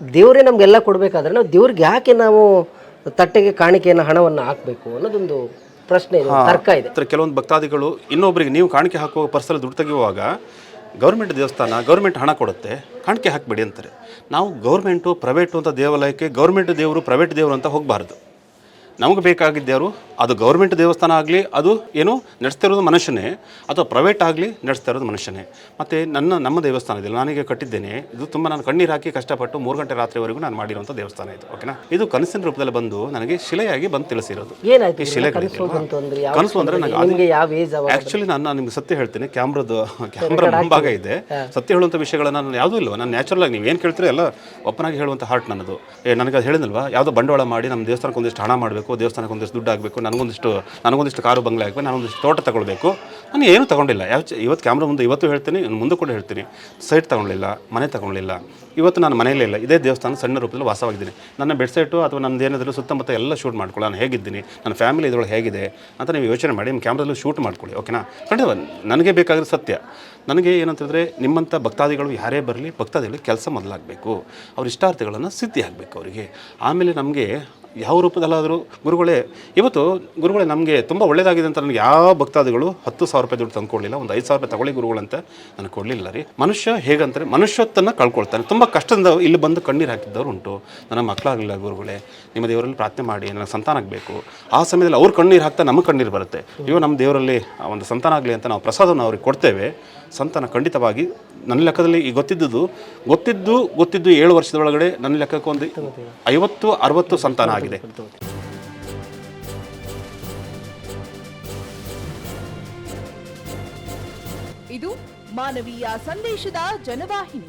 ದೇವರೇ ನಮಗೆಲ್ಲ ಕೊಡಬೇಕಾದ್ರೆ ನಾವು ದೇವ್ರಿಗೆ ಯಾಕೆ ನಾವು ತಟ್ಟೆಗೆ ಕಾಣಿಕೆಯನ್ನು ಹಣವನ್ನು ಹಾಕಬೇಕು ಅನ್ನೋದೊಂದು ಪ್ರಶ್ನೆ ಇದೆ ತರ್ಕ ಇದೆ. ಕೆಲವೊಂದು ಭಕ್ತಾದಿಗಳು ಇನ್ನೊಬ್ಬರಿಗೆ ನೀವು ಕಾಣಿಕೆ ಹಾಕುವ ಪರ್ಸಲ್ಲಿ ದುಡ್ಡು ತೆಗೆಯುವಾಗ ಗೌರ್ಮೆಂಟ್ ದೇವಸ್ಥಾನ ಗೌರ್ಮೆಂಟ್ ಹಣ ಕೊಡುತ್ತೆ ಕಾಣಿಕೆ ಹಾಕಬೇಡಿ ಅಂತಾರೆ. ನಾವು ಗೌರ್ಮೆಂಟು ಪ್ರೈವೇಟು ಅಂತ ದೇವಾಲಯಕ್ಕೆ ಗೌರ್ಮೆಂಟ್ ದೇವರು ಪ್ರೈವೇಟ್ ದೇವರು ಅಂತ ಹೋಗಬಾರ್ದು. ನಮಗೆ ಬೇಕಾಗಿದ್ದಾರು ಅದು ಗೌರ್ಮೆಂಟ್ ದೇವಸ್ಥಾನ ಆಗಲಿ ಅದು ಏನು ನಡೆಸ್ತಾ ಇರೋದು ಮನುಷ್ಯನೇ ಅಥವಾ ಪ್ರೈವೇಟ್ ಆಗಲಿ ನಡೆಸ್ತಾ ಇರೋದು ಮನುಷ್ಯನೇ. ಮತ್ತು ನನ್ನ ನಮ್ಮ ದೇವಸ್ಥಾನ ಇದೆಯಲ್ಲ ನಾನೀಗ ಕಟ್ಟಿದ್ದೇನೆ. ಇದು ತುಂಬ ನಾನು ಕಣ್ಣೀರು ಹಾಕಿ ಕಷ್ಟಪಟ್ಟು ಮೂರು ಗಂಟೆ ರಾತ್ರಿವರೆಗೂ ನಾನು ಮಾಡಿರುವಂಥ ದೇವಸ್ಥಾನ ಇದು ಓಕೆನಾ ಇದು ಕನಸಿನ ರೂಪದಲ್ಲಿ ಬಂದು ನನಗೆ ಶಿಲೆಯಾಗಿ ಬಂದು ತಿಳಿಸಿರೋದು. ಏನಾಯ್ತು ಶಿಲೆಗಳಿದೆಯಲ್ವಾ? ಕನಸು ಅಂದ್ರೆ ನನಗೆ ಆ್ಯಕ್ಚುಲಿ ನಾನು ನಾನು ನಿಮ್ಗೆ ಸತ್ಯ ಹೇಳ್ತೀನಿ ಕ್ಯಾಮ್ರದ್ದು ಕ್ಯಾಮ್ರಾ ಮುಂಭಾಗ ಇದೆ. ಸತ್ಯ ಹೇಳುವಂಥ ವಿಷಯಗಳನ್ನ ನಾನು ಯಾವುದೂ ಇಲ್ಲ ನಾನು ನ್ಯಾಚುರಲ್ ಆಗಿ ನೀವು ಏನು ಕೇಳ್ತೀರೋ ಎಲ್ಲ ಒಪ್ಪನಾಗಿ ಹೇಳುವಂಥ ಹಾರ್ಟ್ ನನ್ನದು. ಏ ನನಗೆ ಅದು ಹೇಳಿದಲ್ವಾ ಯಾವುದೋ ಬಂಡವಾಳ ಮಾಡಿ ನಮ್ಮ ದೇವಸ್ಥಾನಕ್ಕೆ ಒಂದಿಷ್ಟು ಹಣ ಮಾಡಬೇಕು ದೇವಸ್ಥಾನಕ್ಕೆ ಒಂದಿಷ್ಟು ದುಡ್ಡು ಆಗಬೇಕು ನನಗೊಂದಿಷ್ಟು ನನಗೊಂದಿಷ್ಟು ಕಾರು ಬಂಗ್ಲೆ ಆಗಬೇಕು ನಾನೊಂದಿಷ್ಟು ತೋಟ ತಗೊಳ್ಬೇಕು. ನಾನು ಏನೂ ತಗೊಂಡಿಲ್ಲ. ಯಾವ ಇವತ್ತು ಕ್ಯಾಮ್ರಾ ಮುಂದೆ ಇವತ್ತು ಹೇಳ್ತೀನಿ ಮುಂದೆ ಕೂಡ ಹೇಳ್ತೀನಿ. ಸೈಟ್ ತಗೊಳ್ಳಿಲ್ಲ, ಮನೆ ತಗೊಳ್ಳಿಲ್ಲ. ಇವತ್ತು ನಾನು ಮನೆಯಲ್ಲೇ ಇಲ್ಲ. ಇದೇ ದೇವಸ್ಥಾನ ಸಣ್ಣ ರೂಪದಲ್ಲಿ ವಾಸವಾಗಿದ್ದೀನಿ. ನನ್ನ ಬೆಡ್ಸೈಟು ಅಥವಾ ನನ್ನ ಏನಾದರೂ ಸುತ್ತಮುತ್ತ ಎಲ್ಲ ಶೂಟ್ ಮಾಡ್ಕೊಳ್ಳಿ ನಾನು ಹೇಗಿದ್ದೀನಿ? ನನ್ನ ಫ್ಯಾಮಿಲಿ ಇದ್ರೊಳಗೆ ಹೇಗಿದೆ? ಅಂತ ನೀವು ಯೋಚನೆ ಮಾಡಿ, ನಿಮ್ಮ ಕ್ಯಾಮ್ರದಲ್ಲೂ ಶೂಟ್ ಮಾಡ್ಕೊಳ್ಳಿ ಓಕೆನಾ ಖಂಡಿತ ನನಗೆ ಬೇಕಾದ್ರೆ ಸತ್ಯ. ನನಗೆ ಏನಂತಂದರೆ ನಿಮ್ಮಂಥ ಭಕ್ತಾದಿಗಳು ಯಾರೇ ಬರಲಿ ಭಕ್ತಾದಿಗಳು ಕೆಲಸ ಮೊದಲಾಗಬೇಕು. ಅವ್ರ ಇಷ್ಟಾರ್ಥಗಳನ್ನು ಸಿದ್ಧಿ ಆಗಬೇಕು ಅವರಿಗೆ. ಆಮೇಲೆ ನಮಗೆ ಯಾವ ರೂಪದಲ್ಲಾದರೂ ಗುರುಗಳೇ, ಇವತ್ತು ಗುರುಗಳೇ ನಮಗೆ ತುಂಬ ಒಳ್ಳೆಯದಾಗಿದೆ ಅಂತ ನನಗೆ ಯಾವ ಭಕ್ತಾದಿಗಳು ಹತ್ತು ಸಾವಿರ ರೂಪಾಯಿ ದುಡ್ಡು ತಂದ್ಕೊಳ್ಳಿಲ್ಲ ಒಂದು ಐದು ಸಾವಿರ ರೂಪಾಯಿ ತಗೊಳ್ಳಿ ಗುರುಗಳಂತ ನನಗೆ ಕೊಡಲಿಲ್ಲ ರೀ. ಮನುಷ್ಯ ಹೇಗಂತಾರೆ ಮನುಷ್ಯತ್ವನ ಕಳ್ಕೊಳ್ತಾನೆ. ತುಂಬ ಕಷ್ಟದಿಂದ ಇಲ್ಲಿ ಬಂದು ಕಣ್ಣೀರು ಹಾಕಿದ್ದವ್ರು ಉಂಟು. ನನ್ನ ಮಕ್ಕಳಾಗಲಿಲ್ಲ ಗುರುಗಳೇ, ನಿಮ್ಮ ದೇವರಲ್ಲಿ ಪ್ರಾರ್ಥನೆ ಮಾಡಿ, ನನಗೆ ಸಂತಾನ ಆಗಬೇಕು. ಆ ಸಮಯದಲ್ಲಿ ಅವ್ರು ಕಣ್ಣೀರು ಹಾಕ್ತಾ ನಮಗೆ ಕಣ್ಣೀರು ಬರುತ್ತೆ. ಅಯ್ಯೋ, ನಮ್ಮ ದೇವರಲ್ಲಿ ಒಂದು ಸಂತಾನ ಆಗಲಿ ಅಂತ ನಾವು ಪ್ರಸಾದವನ್ನು ಅವ್ರಿಗೆ ಕೊಡ್ತೇವೆ. ಸಂತಾನ ಖಂಡಿತವಾಗಿ ನನ್ನ ಲೆಕ್ಕದಲ್ಲಿ ಈ ಗೊತ್ತಿದ್ದುದು ಗೊತ್ತಿದ್ದು ಗೊತ್ತಿದ್ದು ಏಳು ವರ್ಷದೊಳಗಡೆ ನನ್ನ ಲೆಕ್ಕಕ್ಕೆ ಒಂದು ಐವತ್ತು, ಅರವತ್ತು ಸಂತಾನ ಆಗಿದೆ. ಇದು ಮಾನವೀಯ ಸಂದೇಶದ ಜನವಾಹಿನಿ.